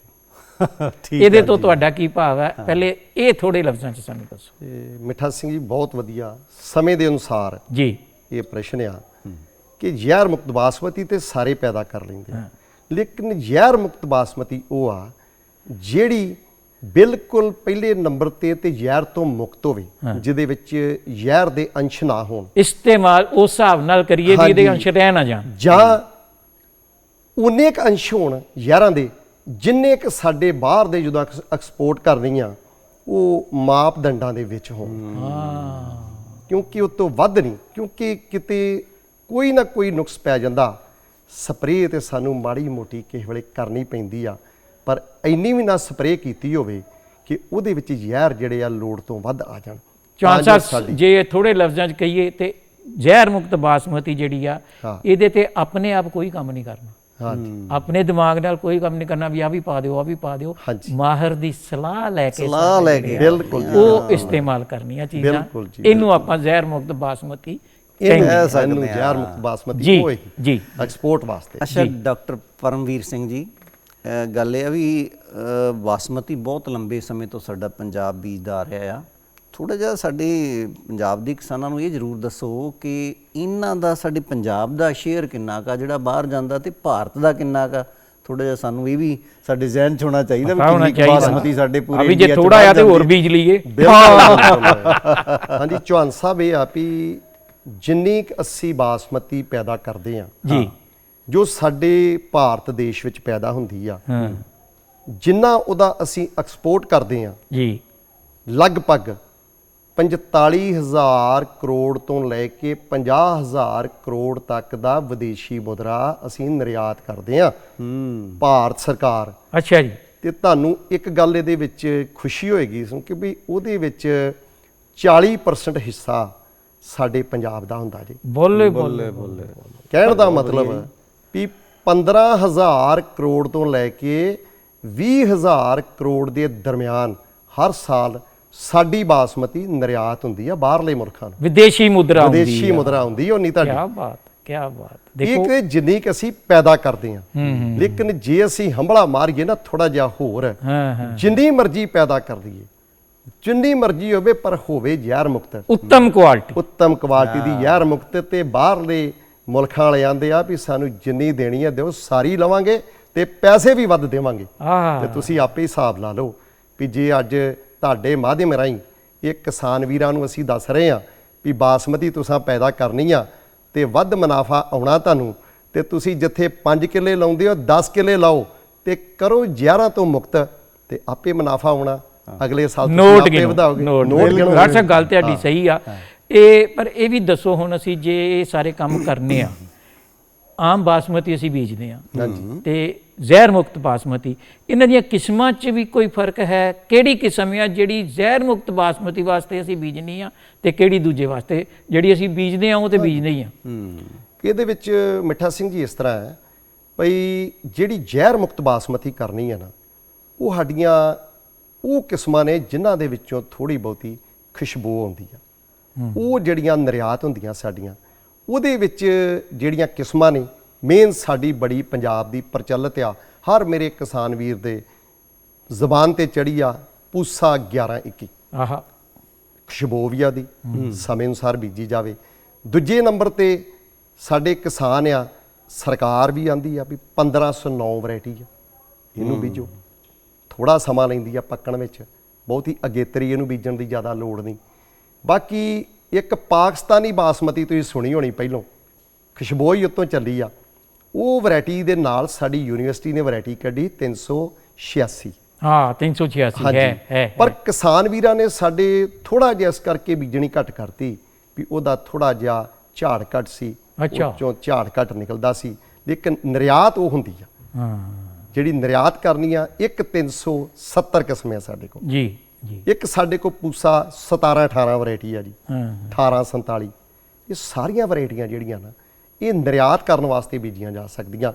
ਠੀਕ ਇਹਦੇ ਤੋਂ ਤੁਹਾਡਾ ਕੀ ਭਾਵ ਹੈ? ਪਹਿਲੇ ਇਹ ਥੋੜੇ ਲਫ਼ਜ਼ਾਂ 'ਚ ਸਾਨੂੰ ਦੱਸੋ। ਮਿੱਠਾ ਸਿੰਘ ਜੀ ਬਹੁਤ ਵਧੀਆ। ਸਮੇਂ ਦੇ ਅਨੁਸਾਰ ਜੀ। ਇਹ ਪ੍ਰਸ਼ਨ ਆ ਕਿ ਜ਼ਹਿਰ ਮੁਕਤ ਬਾਸਮਤੀ ਤੇ ਸਾਰੇ ਪੈਦਾ ਕਰ ਲੈਂਦੇ ਆ। ਲੇਕਿਨ ਜ਼ਹਿਰ ਮੁਕਤ ਬਾਸਮਤੀ ਉਹ ਆ ਜਿਹੜੀ ਬਿਲਕੁਲ ਪਹਿਲੇ ਨੰਬਰ ਤੇ ਤੇ ਜ਼ਹਿਰ ਤੋਂ ਮੁਕਤ ਹੋਵੇ ਜਿਹਦੇ ਵਿੱਚ ਜ਼ਹਿਰ ਦੇ ਅੰਸ਼ ਨਾ ਹੋਣ। ਇਸਤੇਮਾਲ ਉਸ ਹਿਸਾਬ ਨਾਲ ਕਰੀਏ ਵੀ ਇਹਦੇ ਅੰਸ਼ ਰਹਿ ਨਾ ਜਾਣ। ਜਾਂ ਉਨੇ ਕ ਅੰਸ਼ ਹੋਣ ਜ਼ਹਿਰਾਂ ਦੇ ਜਿੰਨੇ ਕ ਸਾਡੇ ਬਾਹਰ ਦੇ ਜਦੋਂ ਐਕਸਪੋਰਟ ਕਰ ਰਹੀਆਂ ਉਹ ਮਾਪਦੰਡਾਂ ਦੇ ਵਿੱਚ ਹੋਣ। ਕਿਉਂਕਿ ਉਹ ਤੋਂ ਵੱਧ ਨਹੀਂ ਕਿਉਂਕਿ ਕਿਤੇ ਕੋਈ ਨਾ ਕੋਈ ਨੁਕਸ ਪੈ ਜਾਂਦਾ। ਸਪਰੇਅ ਤੇ ਸਾਨੂੰ ਮਾੜੀ ਮੋਟੀ ਕਿਸੇ ਵੇਲੇ ਕਰਨੀ ਪੈਂਦੀ ਆ। ਪਰ ਇੰਨੀ ਵੀ ਨਾ ਸਪਰੇਅ ਕੀਤੀ ਹੋਵੇ ਕਿ ਉਹਦੇ ਵਿੱਚ ਜ਼ਹਿਰ ਜਿਹੜੇ ਆ ਲੋੜ ਤੋਂ ਵੱਧ ਆ ਜਾਣ। ਤਾਂ ਜੋ ਥੋੜੇ ਲਫ਼ਜ਼ਾਂ 'ਚ ਕਹੀਏ ਤੇ ਜ਼ਹਿਰ ਮੁਕਤ ਬਾਸਮਤੀ ਜਿਹੜੀ ਆ। ਇਹਦੇ ਤੇ ਆਪਣੇ ਆਪ ਕੋਈ ਕੰਮ ਨਹੀਂ ਕਰਨਾ। ਹਾਂਜੀ। ਆਪਣੇ ਦਿਮਾਗ ਨਾਲ ਕੋਈ ਕੰਮ ਨਹੀਂ ਕਰਨਾ ਵੀ ਆ ਵੀ ਪਾ ਦਿਓ ਆ ਵੀ ਪਾ ਦਿਓ। ਮਾਹਰ ਦੀ ਸਲਾਹ ਲੈ ਕੇ ਸਲਾਹ ਲੈ ਕੇ। ਬਿਲਕੁਲ ਜੀ। ਉਹ ਇਸਤੇਮਾਲ ਕਰਨੀਆਂ ਚੀਜ਼ਾਂ। ਬਿਲਕੁਲ ਜੀ, ਇਹਨੂੰ ਆਪਾਂ ਜ਼ਹਿਰ ਮੁਕਤ ਬਾਸਮਤੀ ਸਕਦੇ ਆ। ਜ਼ਹਿਰ ਮੁਕਤ ਬਾਸਮਤੀ ਹੋਏ ਜੀ ਐਕਸਪੋਰਟ ਵਾਸਤੇ। ਅੱਛਾ ਡਾਕਟਰ ਪਰਮਵੀਰ ਸਿੰਘ ਜੀ। ਗੱਲ ਇਹ ਆ ਵੀ ਬਾਸਮਤੀ ਬਹੁਤ ਲੰਬੇ ਸਮੇਂ ਤੋਂ ਸਾਡਾ ਪੰਜਾਬ ਬੀਜਦਾ ਆ ਰਿਹਾ ਆ। ਥੋੜਾ ਜਿਹਾ ਸਾਡੇ ਪੰਜਾਬ ਦੇ ਕਿਸਾਨਾਂ ਨੂੰ ਇਹ ਜ਼ਰੂਰ ਦੱਸੋ ਕਿ ਇਹਨਾਂ ਦਾ ਸਾਡੇ ਪੰਜਾਬ ਦਾ ਸ਼ੇਅਰ ਕਿੰਨਾ ਕਾ ਜਿਹੜਾ ਬਾਹਰ ਜਾਂਦਾ ਤੇ ਭਾਰਤ ਦਾ ਕਿੰਨਾ ਕਾ ਥੋੜਾ ਜਿਹਾ ਸਾਨੂੰ ਇਹ ਵੀ ਸਾਡੇ ਜ਼ਿਹਨ 'ਚ ਹੋਣਾ ਚਾਹੀਦਾ ਵੀ ਕਿੰਨੀ ਬਾਸਮਤੀ ਸਾਡੇ ਆ ਪੂਰੇ ਵੀ ਜੇ ਥੋੜਾ ਆ ਤੇ ਹੋਰ ਬੀਜ ਲਈਏ। ਹਾਂਜੀ ਚੌਹਾਨ ਸਾਹਿਬ ਇਹ ਆ ਵੀ ਜਿੰਨੀ ਕੁ ਅਸੀਂ ਬਾਸਮਤੀ ਪੈਦਾ ਕਰਦੇ ਆ ਜੀ। ਜੋ ਸਾਡੇ ਭਾਰਤ ਦੇਸ਼ ਵਿੱਚ ਪੈਦਾ ਹੁੰਦੀ ਆ ਹਾਂ। ਜਿੰਨਾ ਉਹਦਾ ਅਸੀਂ ਐਕਸਪੋਰਟ ਕਰਦੇ ਆ ਜੀ। ਲਗਭਗ 45000 ਕਰੋੜ ਤੋਂ ਲੈ ਕੇ 50000 ਕਰੋੜ ਤੱਕ ਦਾ ਵਿਦੇਸ਼ੀ ਮੁਦਰਾ ਅਸੀਂ ਨਿਰਯਾਤ ਕਰਦੇ ਆ ਹੂੰ। ਭਾਰਤ ਸਰਕਾਰ। ਅੱਛਾ ਜੀ। ਤੇ ਤੁਹਾਨੂੰ ਇੱਕ ਗੱਲ ਇਹਦੇ ਵਿੱਚ ਖੁਸ਼ੀ ਹੋਏਗੀ ਕਿਉਂਕਿ ਵੀ ਉਹਦੇ ਵਿੱਚ 40% ਹਿੱਸਾ ਸਾਡੇ ਪੰਜਾਬ ਦਾ ਹੁੰਦਾ ਜੀ। ਬੋਲੇ ਬੋਲੇ ਬੋਲੇ ਕਹਿਣ ਦਾ ਮਤਲਬ ਵੀ 15000 ਕਰੋੜ ਤੋਂ ਲੈ ਕੇ 20000 ਕਰੋੜ ਦੇ ਦਰਮਿਆਨ ਹਰ ਸਾਲ ਸਾਡੀ ਬਾਸਮਤੀ ਨਿਰਯਾਤ ਹੁੰਦੀ ਆ ਬਾਹਰਲੇ ਮੁਲਕਾਂ ਨੂੰ। ਵਿਦੇਸ਼ੀ ਮੁਦਰਾ ਹੁੰਦੀ ਵਿਦੇਸ਼ੀ ਮੁਦਰਾ ਹੁੰਦੀ ਉਹ ਨਹੀਂ ਤੁਹਾਡੀ। ਕੀ ਬਾਤ ਕੀ ਬਾਤ। ਇਹ ਦੇਖੋ ਕਿ ਜਿੰਨੀ ਕਿ ਅਸੀਂ ਪੈਦਾ ਕਰਦੇ ਹਾਂ ਲੇਕਿਨ ਜੇ ਅਸੀਂ ਹੰਬਲਾ ਮਾਰੀਏ ਨਾ ਥੋੜਾ ਜਿਹਾ ਹੋਰ ਜਿੰਨੀ ਮਰਜ਼ੀ ਪੈਦਾ ਕਰ ਲਈਏ ਜਿੰਨੀ ਮਰਜ਼ੀ ਹੋਵੇ ਪਰ ਹੋਵੇ ਜ਼ਹਿਰ ਮੁਕਤ। ਉੱਤਮ ਕੁਆਲਿਟੀ ਉੱਤਮ ਕੁਆਲਿਟੀ ਦੀ ਜ਼ਹਿਰ ਮੁਕਤ ਤੇ ਬਾਹਰਲੇ ਮੁਲਕਾਂ ਵਾਲੇ ਆਂਦੇ ਆ ਵੀ ਸਾਨੂੰ ਜਿੰਨੀ ਦੇਣੀ ਹੈ ਦਿਓ ਸਾਰੀ ਲਵਾਂਗੇ ਤੇ ਪੈਸੇ ਵੀ ਵੱਧ ਦੇਵਾਂਗੇ। ਆਹ। ਤੇ ਤੁਸੀਂ ਆਪੇ ਹੀ ਹਿਸਾਬ ਲਾ ਲਓ ਵੀ ਜੇ ਅੱਜ ਤੁਹਾਡੇ ਮਾਧਿਅਮ ਰਾਹੀਂ ਇਹ ਕਿਸਾਨ ਵੀਰਾਂ ਨੂੰ ਅਸੀਂ ਦੱਸ ਰਹੇ ਹਾਂ ਵੀ ਬਾਸਮਤੀ ਤੁਸੀਂ ਪੈਦਾ ਕਰਨੀ ਆ ਤੇ ਵੱਧ ਮੁਨਾਫਾ ਆਉਣਾ ਤੁਹਾਨੂੰ ਤੇ ਤੁਸੀਂ ਜਿੱਥੇ 5 ਕਿੱਲੇ ਲਾਉਂਦੇ ਹੋ 10 ਕਿੱਲੇ ਲਾਓ ਤੇ ਕਰੋ ਜ਼ਹਿਰਾਂ ਤੋਂ ਮੁਕਤ ਤੇ ਆਪੇ ਮੁਨਾਫਾ ਆਉਣਾ। ਅਗਲੇ ਸਾਲ ਤੁਸੀਂ ਨੋਟ ਆਪੇ ਗਿਣੋ ਵਧਾਓਗੇ। ਨੋਟ ਨੋਟ ਗਿਣੋ। ਗਿਣੋ। ਡਾਕਟਰ ਸਾਹਿਬ ਗੱਲ ਤੁਹਾਡੀ ਸਹੀ ਆ। ਇਹ ਪਰ ਇਹ ਵੀ ਦੱਸੋ ਹੁਣ ਅਸੀਂ ਜੇ ਇਹ ਸਾਰੇ ਕੰਮ ਕਰਨੇ ਆ ਆਮ ਬਾਸਮਤੀ ਅਸੀਂ ਬੀਜਦੇ ਹਾਂ ਹਾਂਜੀ। ਤੇ ਜ਼ਹਿਰ ਮੁਕਤ ਬਾਸਮਤੀ ਇਹਨਾਂ ਦੀਆਂ ਕਿਸਮਾਂ 'ਚ ਵੀ ਕੋਈ ਫ਼ਰਕ ਹੈ? ਕਿਹੜੀ ਕਿਸਮ ਆ ਜਿਹੜੀ ਜ਼ਹਿਰ ਮੁਕਤ ਬਾਸਮਤੀ ਵਾਸਤੇ ਅਸੀਂ ਬੀਜਣੀ ਆ ਤੇ ਕਿਹੜੀ ਦੂਜੇ ਵਾਸਤੇ? ਜਿਹੜੀ ਅਸੀਂ ਬੀਜਦੇ ਆ ਉਹ ਤੇ ਬੀਜਦੇ ਹੀ ਆ। ਹੂੰ। ਇਹਦੇ ਵਿੱਚ ਮਿੱਠਾ ਸਿੰਘ ਜੀ ਇਸ ਤਰ੍ਹਾਂ ਹੈ ਭਈ ਜਿਹੜੀ ਜ਼ਹਿਰ ਮੁਕਤ ਬਾਸਮਤੀ ਕਰਨੀ ਹੈ ਨਾ ਉਹ ਸਾਡੀਆਂ ਉਹ ਕਿਸਮਾਂ ਨੇ ਜਿਨ੍ਹਾਂ ਦੇ ਵਿੱਚੋਂ ਥੋੜੀ ਬਹੁਤੀ ਖੁਸ਼ਬੂ ਆਉਂਦੀ ਆ। ਉਹ ਜਿਹੜੀਆਂ ਨਿਰਯਾਤ ਹੁੰਦੀਆਂ ਸਾਡੀਆਂ ਉਹਦੇ ਵਿੱਚ ਜਿਹੜੀਆਂ ਕਿਸਮਾਂ ਨੇ ਮੇਨ ਸਾਡੀ ਬੜੀ ਪੰਜਾਬ ਦੀ ਪ੍ਰਚਲਿਤ ਆ। ਹਰ ਮੇਰੇ ਕਿਸਾਨ ਵੀਰ ਦੇ ਜ਼ਬਾਨ ਤੇ ਚੜੀ ਆ ਪੂਸਾ 11 21 ਆਹਾ। ਖੁਸ਼ਬੋਵੀਆ ਦੀ ਸਮੇਂ ਅਨੁਸਾਰ ਬੀਜੀ ਜਾਵੇ। ਦੂਜੇ ਨੰਬਰ ਤੇ ਸਾਡੇ ਕਿਸਾਨ ਆ ਸਰਕਾਰ ਵੀ ਆਂਦੀ ਆ ਵੀ 1509 ਵੈਰਾਈਟੀ ਆ ਇਹਨੂੰ ਬੀਜੋ। ਥੋੜਾ ਸਮਾਂ ਲੈਂਦੀ ਆ ਪੱਕਣ ਵਿੱਚ ਬਹੁਤੀ ਅਗੇਤਰੀ ਇਹਨੂੰ ਬੀਜਣ ਦੀ ਜ਼ਿਆਦਾ ਲੋੜ ਨਹੀਂ। ਬਾਕੀ ਇੱਕ ਪਾਕਿਸਤਾਨੀ ਬਾਸਮਤੀ ਤੁਸੀਂ ਸੁਣੀ ਹੋਣੀ ਪਹਿਲੋਂ ਖੁਸ਼ਬੂ ਹੀ ਉੱਤੋਂ ਚੱਲੀ ਆ। ਉਹ ਵੈਰਾਈਟੀ ਦੇ ਨਾਲ ਸਾਡੀ ਯੂਨੀਵਰਸਿਟੀ ਨੇ ਵੈਰਾਈਟੀ ਕੱਢੀ 386 ਹਾਂ 386 ਹੈ ਹੈ ਪਰ ਕਿਸਾਨ ਵੀਰਾਂ ਨੇ ਸਾਡੇ ਥੋੜਾ ਜਿਹਾ ਇਸ ਕਰਕੇ ਬੀਜਣੀ ਘੱਟ ਕਰਤੀ ਵੀ ਉਹਦਾ ਥੋੜਾ ਜਿਹਾ ਝਾੜ ਘੱਟ ਸੀ ਅੱਛਾ। ਚੋਂ ਝਾੜ ਘੱਟ ਨਿਕਲਦਾ ਸੀ। ਲੇਕਿਨ ਨਿਰਯਾਤ ਉਹ ਹੁੰਦੀ ਆ। ਹਾਂ। ਜਿਹੜੀ ਨਿਰਯਾਤ ਕਰਨੀ ਆ ਇੱਕ 370 ਕਿਸਮਾਂ ਸਾਡੇ ਕੋਲ। ਜੀ। ਇੱਕ ਸਾਡੇ ਕੋਲ ਪੂਸਾ 17 18 ਵੈਰਾਈਟੀ ਆ ਜੀ। ਹਾਂ 18 47 ਇਹ ਸਾਰੀਆਂ ਵੈਰਾਈਟੀਆਂ ਜਿਹੜੀਆਂ ਨਾ ਇਹ ਨਿਰਯਾਤ ਕਰਨ ਵਾਸਤੇ ਬੀਜੀਆਂ ਜਾ ਸਕਦੀਆਂ।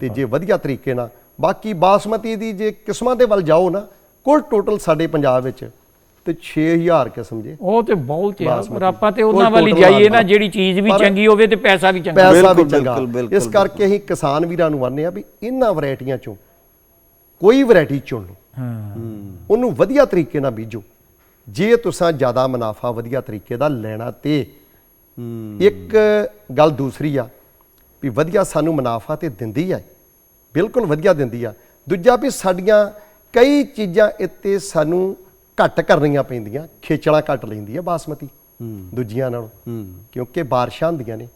ਤੇ ਜੇ ਵਧੀਆ ਤਰੀਕੇ ਨਾਲ ਬਾਕੀ ਬਾਸਮਤੀ ਦੀ ਜੇ ਕਿਸਮਾਂ ਦੇ ਵੱਲ ਜਾਓ ਨਾ ਕੁੱਲ ਟੋਟਲ ਸਾਡੇ ਪੰਜਾਬ ਵਿੱਚ ਤੇ 6000 ਕਿਸਮ ਜੇ ਉਹ ਤੇ ਬਹੁਤ। ਪਰ ਆਪਾਂ ਤੇ ਉਹਨਾਂ ਵਾਲੀ ਜਾਈਏ ਨਾ ਜਿਹੜੀ ਚੀਜ਼ ਵੀ ਚੰਗੀ ਹੋਵੇ ਤੇ ਪੈਸਾ ਵੀ ਚੰਗਾ। ਪੈਸਾ ਵੀ ਚੰਗਾ। ਇਸ ਕਰਕੇ ਅਸੀਂ ਕਿਸਾਨ ਵੀਰਾਂ ਨੂੰ ਆਨੇ ਆ ਵੀ ਇਹਨਾਂ ਵੈਰਾਈਟੀਆਂ ਚੋਂ ਕੋਈ ਵੈਰਾਈਟੀ ਚੁਣ ਲਓ। ਹਾਂ। ਉਹਨੂੰ ਵਧੀਆ ਤਰੀਕੇ ਨਾਲ ਬੀਜੋ। ਜੇ ਤੁਸੀਂ ਜ਼ਿਆਦਾ ਮੁਨਾਫਾ ਵਧੀਆ ਤਰੀਕੇ ਦਾ ਲੈਣਾ ਤੇ ਇੱਕ ਗੱਲ ਦੂਸਰੀ ਆ ਵੀ ਵਧੀਆ ਸਾਨੂੰ ਮੁਨਾਫਾ ਤੇ ਦਿੰਦੀ ਆ। ਬਿਲਕੁਲ ਵਧੀਆ ਦਿੰਦੀ ਆ। ਦੂਜਾ ਵੀ ਸਾਡੀਆਂ ਕਈ ਚੀਜ਼ਾਂ ਇੱਥੇ ਸਾਨੂੰ ਘੱਟ ਕਰਨੀਆਂ ਪੈਂਦੀਆਂ। ਖੇਚਲਾਂ ਘੱਟ ਲੈਂਦੀ ਆ ਬਾਸਮਤੀ। ਦੂਜੀਆਂ ਨਾਲੋਂ। ਕਿਉਂਕਿ ਬਾਰਿਸ਼ਾਂ ਹੁੰਦੀਆਂ ਨੇ।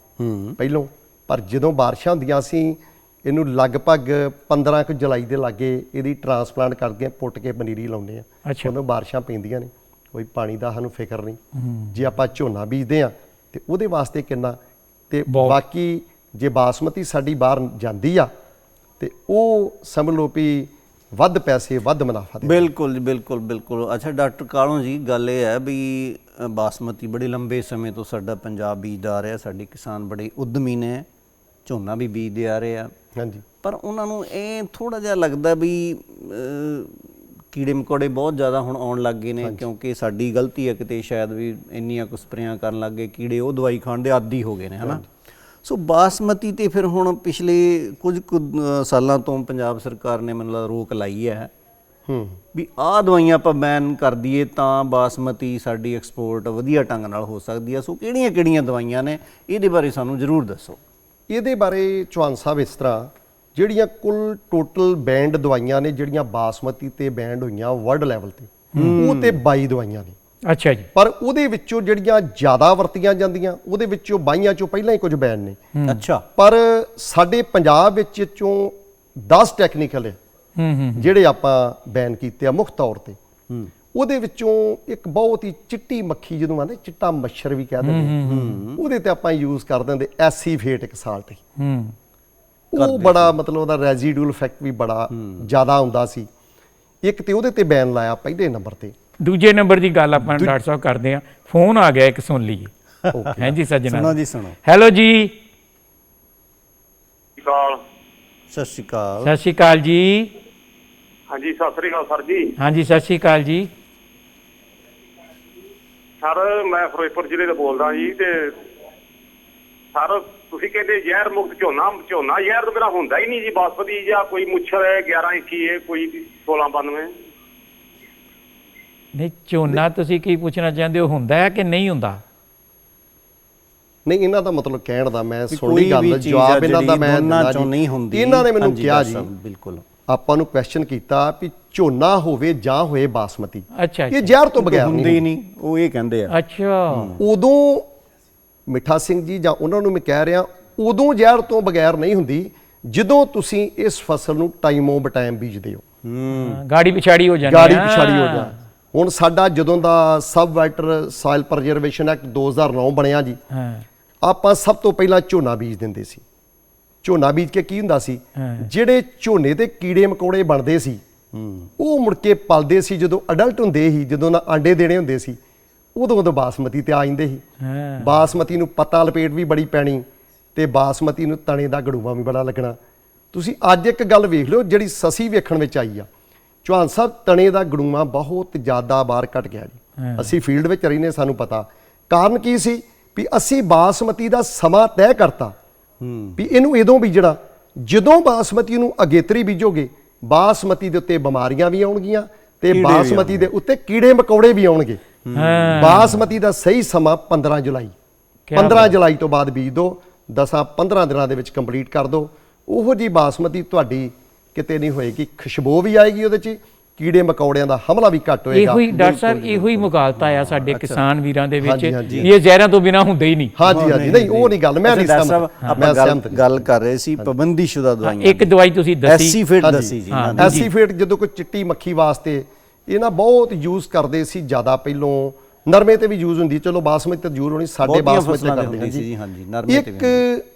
ਪਹਿਲੋਂ। ਪਰ ਜਦੋਂ ਬਾਰਿਸ਼ਾਂ ਹੁੰਦੀਆਂ ਸੀ ਇਹਨੂੰ ਲਗਭਗ 15 ਕੁ ਜੁਲਾਈ ਦੇ ਲਾਗੇ ਇਹਦੀ ਟਰਾਂਸਪਲਾਂਟ ਕਰਦੇ ਆ ਪੁੱਟ ਕੇ ਪਨੀਰੀ ਲਾਉਂਦੇ ਆ। ਅੱਛਾ। ਉਦੋਂ ਬਾਰਿਸ਼ਾਂ ਪੈਂਦੀਆਂ ਨੇ ਕੋਈ ਪਾਣੀ ਦਾ ਸਾਨੂੰ ਫਿਕਰ ਨਹੀਂ। ਜੇ ਆਪਾਂ ਝੋਨਾ ਬੀਜਦੇ ਆ ਤੇ ਉਹਦੇ ਵਾਸਤੇ ਕਿੰਨਾ? ਤੇ ਬਹੁਤ। ਬਾਕੀ ਜੇ ਬਾਸਮਤੀ ਸਾਡੀ ਬਾਹਰ ਜਾਂਦੀ ਆ ਤੇ ਉਹ ਸਮਝ ਲਓ ਵੀ ਵੱਧ ਪੈਸੇ ਵੱਧ ਮੁਨਾਫਾ ਦੇ ਬਿਲਕੁਲ ਜੀ ਬਿਲਕੁਲ ਬਿਲਕੁਲ। ਅੱਛਾ ਡਾਕਟਰ ਕਾਲੋਂ ਜੀ ਗੱਲ ਇਹ ਹੈ ਵੀ ਅ, ਬਾਸਮਤੀ ਬੜੇ ਲੰਬੇ ਸਮੇਂ ਤੋਂ ਸਾਡਾ ਪੰਜਾਬ ਬੀਜਦਾ ਆ ਰਿਹਾ ਸਾਡੇ ਕਿਸਾਨ ਬੜੇ ਉਦਮੀ ਨੇ। ਝੋਨਾ ਵੀ ਬੀਜਦੇ ਆ ਰਹੇ ਆ। ਹਾਂਜੀ। ਪਰ ਉਹਨਾਂ ਨੂੰ ਇਹ ਥੋੜਾ ਜਿਹਾ ਲੱਗਦਾ ਵੀ ਕੀੜੇ ਮਕੌੜੇ ਬਹੁਤ ਜ਼ਿਆਦਾ ਹੁਣ ਆਉਣ ਲੱਗ ਗਏ ਨੇ ਕਿਉਂਕਿ ਸਾਡੀ ਗਲਤੀ ਹੈ ਕਿਤੇ ਸ਼ਾਇਦ ਵੀ ਇੰਨੀਆਂ ਕੁ ਸਪਰੇਆਂ ਕਰਨ ਲੱਗ ਗਏ ਕੀੜੇ ਉਹ ਦਵਾਈ ਖਾਣ ਦੇ ਆਦੀ ਹੋ ਗਏ ਨੇ ਹਨਾ? ਸੋ ਬਾਸਮਤੀ ਤੇ ਫਿਰ ਹੁਣ ਪਿਛਲੇ ਕੁਝ ਕੁ, ਸਾਲਾਂ ਤੋਂ ਪੰਜਾਬ ਸਰਕਾਰ ਨੇ ਮੈਨੂੰ ਰੋਕ ਲਾਈ ਹੈ। ਹੂੰ। ਵੀ ਆਹ ਦਵਾਈਆਂ ਆਪਾਂ ਬੈਨ ਕਰ ਦਈਏ ਤਾਂ ਬਾਸਮਤੀ ਸਾਡੀ ਐਕਸਪੋਰਟ ਵਧੀਆ ਢੰਗ ਨਾਲ ਹੋ ਸਕਦੀ ਹੈ। ਸੋ ਕਿਹੜੀਆਂ ਕਿਹੜੀਆਂ ਦਵਾਈਆਂ ਨੇ ਇਹਦੇ ਬਾਰੇ ਸਾਨੂੰ ਜ਼ਰੂਰ ਦੱਸੋ। ਇਹਦੇ ਬਾਰੇ ਚੌਹਾਨ ਸਾਹਿਬ ਇਸ ਤਰ੍ਹਾਂ ਜਿਹੜੀਆਂ ਕੁੱਲ ਟੋਟਲ ਬੈਂਡ ਦਵਾਈਆਂ ਨੇ ਜਿਹੜੀਆਂ ਬਾਸਮਤੀ ਤੇ ਬੈਂਡ ਹੋਈਆਂ ਵਰਲਡ ਲੈਵਲ ਤੇ ਉਹ ਤੇ 22 ਦਵਾਈਆਂ ਨੇ। ਅੱਛਾ ਜੀ। ਪਰ ਉਹਦੇ ਵਿੱਚੋਂ ਜਿਹੜੀਆਂ ਜ਼ਿਆਦਾ ਵਰਤੀਆਂ ਜਾਂਦੀਆਂ ਉਹਦੇ ਵਿੱਚੋਂ 22 ਚੋਂ ਪਹਿਲਾਂ ਹੀ ਕੁਝ ਬੈਂਡ ਨੇ। ਅੱਛਾ। ਪਰ ਸਾਡੇ ਪੰਜਾਬ ਵਿੱਚ ਚੋਂ 10 ਟੈਕਨੀਕਲ ਹੈ ਹੂੰ ਹੂੰ। ਜਿਹੜੇ ਆਪਾਂ ਬੈਨ ਕੀਤੇ ਆ ਮੁੱਖ ਤੌਰ ਤੇ। ਉਹਦੇ ਵਿੱਚੋਂ ਇੱਕ ਬਹੁਤ ਹੀ ਚਿੱਟੀ ਮੱਖੀ ਜਿਹਨੂੰ ਆਂਦੇ ਚਿੱਟਾ ਮੱਛਰ ਵੀ ਕਹਿ ਦਿੰਦੇ ਉਹਦੇ ਤੇ ਆਪਾਂ ਯੂਜ਼ ਕਰ ਦਿੰਦੇ ਐਸੀਫੇਟਿਕ ਸਾਲਟ ਹੂੰ। ਉਹ ਬੜਾ ਮਤਲਬ ਉਹਦਾ ਰੈਜ਼ੀਡੂਅਲ ਇਫੈਕਟ ਵੀ ਬੜਾ ਜ਼ਿਆਦਾ ਹੁੰਦਾ ਸੀ। ਇੱਕ ਤੇ ਉਹਦੇ ਤੇ ਬੈਨ ਲਾਇਆ ਪਹਿਲੇ ਨੰਬਰ ਤੇ। ਦੂਜੇ ਨੰਬਰ ਦੀ ਗੱਲ ਆਪਾਂ ਡਾਕਟਰ ਸਾਹਿਬ ਕਰਦੇ ਆ ਫੋਨ ਆ ਗਿਆ ਇੱਕ ਸੁਣ ਲਈਏ। ਹੈ ਜੀ ਸੁਣੋ ਸੱਜਣਾ ਜੀ ਸੁਣੋ। ਹੈਲੋ ਜੀ। ਸਤਿ ਸ਼੍ਰੀ ਅਕਾਲ। ਸਤਿ ਸ਼੍ਰੀ ਅਕਾਲ ਜੀ। ਹਾਂਜੀ ਸਤਿ ਸ੍ਰੀ ਅਕਾਲ ਸਰ ਜੀ। ਹਾਂਜੀ ਸਤਿ ਸ਼੍ਰੀ ਅਕਾਲ ਜੀ। ਸਰ ਮੈਂ ਫਿਰੋਜ਼ਪੁਰ ਜ਼ਿਲ੍ਹੇ ਤੋਂ ਬੋਲਦਾ ਜੀ ਤੇ ਸਰ ਤੁਸੀਂ ਕਹਿੰਦੇ ਜ਼ਹਿਰ ਮੁਕਤ ਝੋਨਾ ਝੋਨਾ ਜ਼ਹਿਰ ਤੋਂ ਬਿਨਾਂ ਹੁੰਦਾ ਹੀ ਨਹੀਂ ਜੀ ਬਾਸਪਤੀ ਜਾਂ ਕੋਈ ਮੁੱਛਰ ਹੈ 11 21 ਹੈ ਕੋਈ 1692 ਨਹੀਂ ਝੋਨਾ ਤੁਸੀਂ ਕੀ ਪੁੱਛਣਾ ਚਾਹੁੰਦੇ ਹੋ ਹੁੰਦਾ ਹੈ ਕਿ ਨਹੀਂ ਹੁੰਦਾ? ਨਹੀਂ ਇਹਨਾਂ ਦਾ ਮਤਲਬ ਕਹਿਣ ਦਾ ਮੈਂ ਸੁਣੀ ਵੀ ਗੱਲ ਜਵਾਬ ਇਹਨਾਂ ਦਾ ਮੈਂ ਦਿੰਦਾ। ਨਹੀਂ ਹੁੰਦੀ। ਇਹਨਾਂ ਨੇ ਮੈਨੂੰ ਕਿਹਾ ਜੀ ਬਿਲਕੁਲ। ਆਪਾਂ ਨੂੰ ਕੁਐਸਚਨ ਕੀਤਾ ਵੀ ਝੋਨਾ ਹੋਵੇ ਜਾਂ ਹੋਏ ਬਾਸਮਤੀ। ਅੱਛਾ ਇਹ ਜ਼ਹਿਰ ਤੋਂ ਬਗੈਰ ਹੁੰਦੇ ਨਹੀਂ ਹੀ ਨਹੀਂ ਉਹ ਇਹ ਕਹਿੰਦੇ ਆ। ਅੱਛਾ। ਉਦੋਂ ਮਿੱਠਾ ਸਿੰਘ ਜੀ ਜਾਂ ਉਹਨਾਂ ਨੂੰ ਮੈਂ ਕਹਿ ਰਿਹਾ ਉਦੋਂ ਜ਼ਹਿਰ ਤੋਂ ਬਗੈਰ ਨਹੀਂ ਹੁੰਦੀ ਜਦੋਂ ਤੁਸੀਂ ਇਸ ਫਸਲ ਨੂੰ ਟਾਈਮੋਂ ਬਟਾਈਮ ਬੀਜਦੇ ਹੋ। ਹਾਂ, ਗਾੜੀ ਪਿਛਾੜੀ ਹੋ ਜਾਂਦੀ ਗਾੜੀ। ਪਿਛਾੜੀ ਹੋ ਜਾ ਹੁਣ ਸਾਡਾ ਜਦੋਂ ਦਾ sub water soil preservation act 2009 ਬਣਿਆ ਜੀ ਹਾਂ। ਆਪਾਂ ਸਭ ਤੋਂ ਪਹਿਲਾਂ ਝੋਨਾ ਬੀਜ ਦਿੰਦੇ ਸੀ। ਝੋਨਾ ਬੀਜ ਕੇ ਕੀ ਹੁੰਦਾ ਸੀ। ਜਿਹੜੇ ਝੋਨੇ ਤੇ ਕੀੜੇ ਮਕੌੜੇ ਬਣਦੇ ਸੀ ਉਹ ਮੁੜ ਕੇ ਪਲਦੇ ਸੀ ਜਦੋਂ ਅਡਲਟ ਹੁੰਦੇ ਸੀ ਜਦੋਂ ਨਾ ਆਂਡੇ ਦੇਣੇ ਹੁੰਦੇ ਸੀ ਉਦੋਂ ਉਦੋਂ ਬਾਸਮਤੀ ਤੇ ਆ ਜਾਂਦੇ ਸੀ। ਹਾਂ। ਬਾਸਮਤੀ ਨੂੰ ਪੱਤਾ ਲਪੇਟ ਵੀ ਬੜੀ ਪੈਣੀ ਤੇ ਬਾਸਮਤੀ ਨੂੰ ਤਣੇ ਦਾ ਗੜੂਵਾ ਵੀ ਬੜਾ ਲੱਗਣਾ। ਤੁਸੀਂ ਅੱਜ ਇੱਕ ਗੱਲ ਵੇਖ ਲਿਓ ਜਿਹੜੀ ਸਸੀ ਵੇਖਣ ਵਿੱਚ ਆਈ ਆ। ਚੌਹਾਨ ਸਾਹਿਬ ਤਣੇ ਦਾ ਗੜੂਵਾ ਬਹੁਤ ਜ਼ਿਆਦਾ ਬਾਹਰ ਘਟ ਗਿਆ ਜੀ। ਅਸੀਂ ਫੀਲਡ ਵਿੱਚ ਰਹਿੰਦੇ ਸਾਨੂੰ ਪਤਾ। ਕਾਰਨ ਕੀ ਸੀ? ਵੀ ਅਸੀਂ ਬਾਸਮਤੀ ਦਾ ਸਮਾਂ ਤੈਅ ਕਰਤਾ। ਵੀ ਇਹਨੂੰ ਇਦੋਂ ਬੀਜਣਾ। ਜਦੋਂ ਬਾਸਮਤੀ ਨੂੰ ਅਗੇਤਰੀ ਬੀਜੋਗੇ ਬਾਸਮਤੀ ਦੇ ਉੱਤੇ ਬਿਮਾਰੀਆਂ ਵੀ ਆਉਣਗੀਆਂ ਤੇ ਬਾਸਮਤੀ ਦੇ ਉੱਤੇ ਕੀੜੇ ਮਕੌੜੇ ਵੀ ਆਉਣਗੇ। ਹਾਂ। ਬਾਸਮਤੀ ਦਾ ਸਹੀ ਸਮਾਂ 15 ਜੁਲਾਈ। ਕਿਆ 15 ਜੁਲਾਈ ਤੋਂ ਬਾਅਦ ਬੀਜ ਦਿਓ 10 15 ਦਿਨਾਂ ਦੇ ਵਿੱਚ ਕੰਪਲੀਟ ਕਰ ਦਿਓ ਉਹੋ ਜੀ ਬਾਸਮਤੀ ਤੁਹਾਡੀ ਕਿਤੇ ਨਹੀਂ ਹੋਏਗੀ ਖੁਸ਼ਬੂ ਵੀ ਆਏਗੀ ਉਹਦੇ 'ਚ। ਕੀੜੇ ਮਕੌੜਿਆਂ ਦਾ ਹਮਲਾ ਵੀ ਘੱਟ ਹੋਏਗਾ। ਇਹੋ ਹੀ ਡਾਕਟਰ ਸਾਹਿਬ ਇਹੋ ਹੀ ਮੁਗਾਲਤਾ ਆ ਸਾਡੇ ਕਿਸਾਨ ਵੀਰਾਂ ਦੇ ਵਿੱਚ। ਇਹ ਜ਼ਹਿਰਾਂ ਤੋਂ ਬਿਨਾ ਹੁੰਦੇ ਹੀ ਨਹੀਂ। ਹਾਂਜੀ ਹਾਂਜੀ। ਨਹੀਂ ਉਹ ਨਹੀਂ ਗੱਲ ਮੈਂ ਨਹੀਂ ਡਾਕਟਰ ਸਾਹਿਬ ਸਹਿਮਤ ਆਪਾਂ ਮੈਂ ਗੱਲ ਗੱਲ ਕਰ ਰਹੇ ਸੀ ਪਾਬੰਦੀਸ਼ੁਦਾ ਦਵਾਈਆਂ ਇੱਕ ਦਵਾਈ ਤੁਸੀਂ ਦੱਸੀ। ਐਸੀ ਫਿਟ ਹਾਂਜੀ। ਦੱਸੀ ਜੀ। ਐਸੀਫੇਟ ਜਦੋਂ ਕੋਈ ਚਿੱਟੀ ਮੱਖੀ ਵਾਸਤੇ ਇਹ ਨਾ ਬਹੁਤ ਯੂਜ਼ ਕਰਦੇ ਸੀ ਜ਼ਿਆਦਾ ਪਹਿਲੋਂ। ਨਰਮੇ ਤੇ ਵੀ ਯੂਜ਼ ਹੁੰਦੀ ਚਲੋ ਬਾਸਮਤੀ ਤੇ ਜ਼ਰੂਰ ਹੋਣੀ ਸਾਡੇ ਬਾਸਮਤੀ ਤੇ ਕਰਦੇ ਹਾਂ ਸੀ ਜੀ, ਹਾਂਜੀ, ਨਰਮੇ ਤੇ ਇੱਕ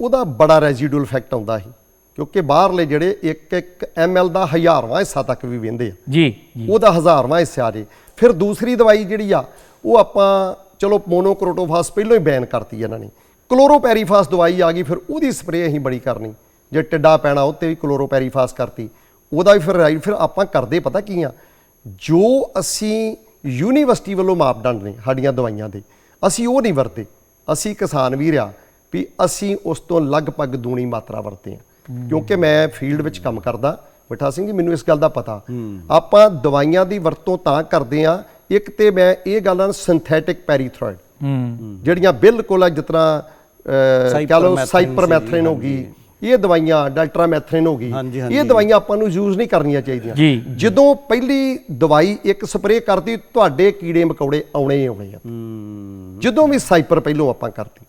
ਉਹਦਾ ਬੜਾ ਰੈਜ਼ੀਡੂਅਲ ਇਫੈਕਟ ਆਉਂਦਾ ਸੀ। ਕਿਉਂਕਿ ਬਾਹਰਲੇ ਜਿਹੜੇ ਇੱਕ ਇੱਕ ਐਮਐਲ ਦਾ ਹਜ਼ਾਰਵਾਂ ਹਿੱਸਾ ਤੱਕ ਵੀ ਵਹਿੰਦੇ ਆ। ਜੀ ਜੀ। ਉਹਦਾ ਹਜ਼ਾਰਵਾਂ ਹਿੱਸਾ ਜੇ। ਫਿਰ ਦੂਸਰੀ ਦਵਾਈ ਜਿਹੜੀ ਆ ਉਹ ਆਪਾਂ ਚਲੋ ਮੋਨੋਕ੍ਰੋਟੋਫਾਸ ਪਹਿਲਾਂ ਹੀ ਬੈਨ ਕਰਤੀ ਇਹਨਾਂ ਨੇ। ਕਲੋਰੋਪੈਰੀਫਾਸ ਦਵਾਈ ਆ ਗਈ ਫਿਰ ਉਹਦੀ ਸਪਰੇਅ ਅਸੀਂ ਬੜੀ ਕਰਨੀ। ਜੇ ਟਿੱਡਾ ਪੈਣਾ ਉੱਤੇ ਵੀ ਕਲੋਰੋਪੈਰੀਫਾਸ ਕਰਤੀ। ਉਹਦਾ ਵੀ ਫਿਰ ਰਾਈਟ ਫਿਰ ਆਪਾਂ ਕਰਦੇ ਪਤਾ ਕੀ ਆ? ਜੋ ਅਸੀਂ ਯੂਨੀਵਰਸਿਟੀ ਵੱਲੋਂ ਮਾਪਦੰਡ ਨੇ ਸਾਡੀਆਂ ਦਵਾਈਆਂ ਦੇ ਅਸੀਂ ਉਹ ਨਹੀਂ ਵਰਤੇ। ਅਸੀਂ ਕਿਸਾਨ ਵੀਰ ਆ ਵੀ ਅਸੀਂ ਉਸ ਤੋਂ ਲਗਭਗ ਦੂਣੀ ਮਾਤਰਾ ਵਰਤੇ ਆ। ਕਿਉਂਕਿ ਮੈਂ ਫੀਲਡ ਵਿੱਚ ਕੰਮ ਕਰਦਾ ਮਿੱਠਾ ਸਿੰਘ ਜੀ ਮੈਨੂੰ ਇਸ ਗੱਲ ਦਾ ਪਤਾ। ਆਪਾਂ ਦਵਾਈਆਂ ਦੀ ਵਰਤੋਂ ਤਾਂ ਕਰਦੇ ਆ ਇੱਕ ਤੇ ਮੈਂ ਇਹ ਗੱਲਾਂ ਸਿੰਥੈਟਿਕ ਪੈਰੀਥਰੋਇਡ ਜਿਹੜੀਆਂ ਬਿਲਕੁਲ ਅਹ, ਕਹ ਲਓ ਸਾਈਪਰਮੈਥਰਿਨ ਹੋ ਗਈ ਇਹ ਦਵਾਈਆਂ ਡਾਲਟਰਾਮੈਥਰਿਨ ਹੋ ਗਈ ਇਹ ਦਵਾਈਆਂ ਆਪਾਂ ਨੂੰ ਯੂਜ਼ ਨਹੀਂ ਕਰਨੀਆਂ ਚਾਹੀਦੀਆਂ। ਜਦੋਂ ਪਹਿਲੀ ਦਵਾਈ ਇੱਕ ਸਪਰੇਅ ਕਰਦੀ ਤੁਹਾਡੇ ਕੀੜੇ ਮਕੌੜੇ ਆਉਣੇ ਹੀ ਆਉਣੇ ਆ। ਜਦੋਂ ਵੀ ਸਾਈਪਰ ਪਹਿਲੋਂ ਆਪਾਂ ਕਰਤੀ।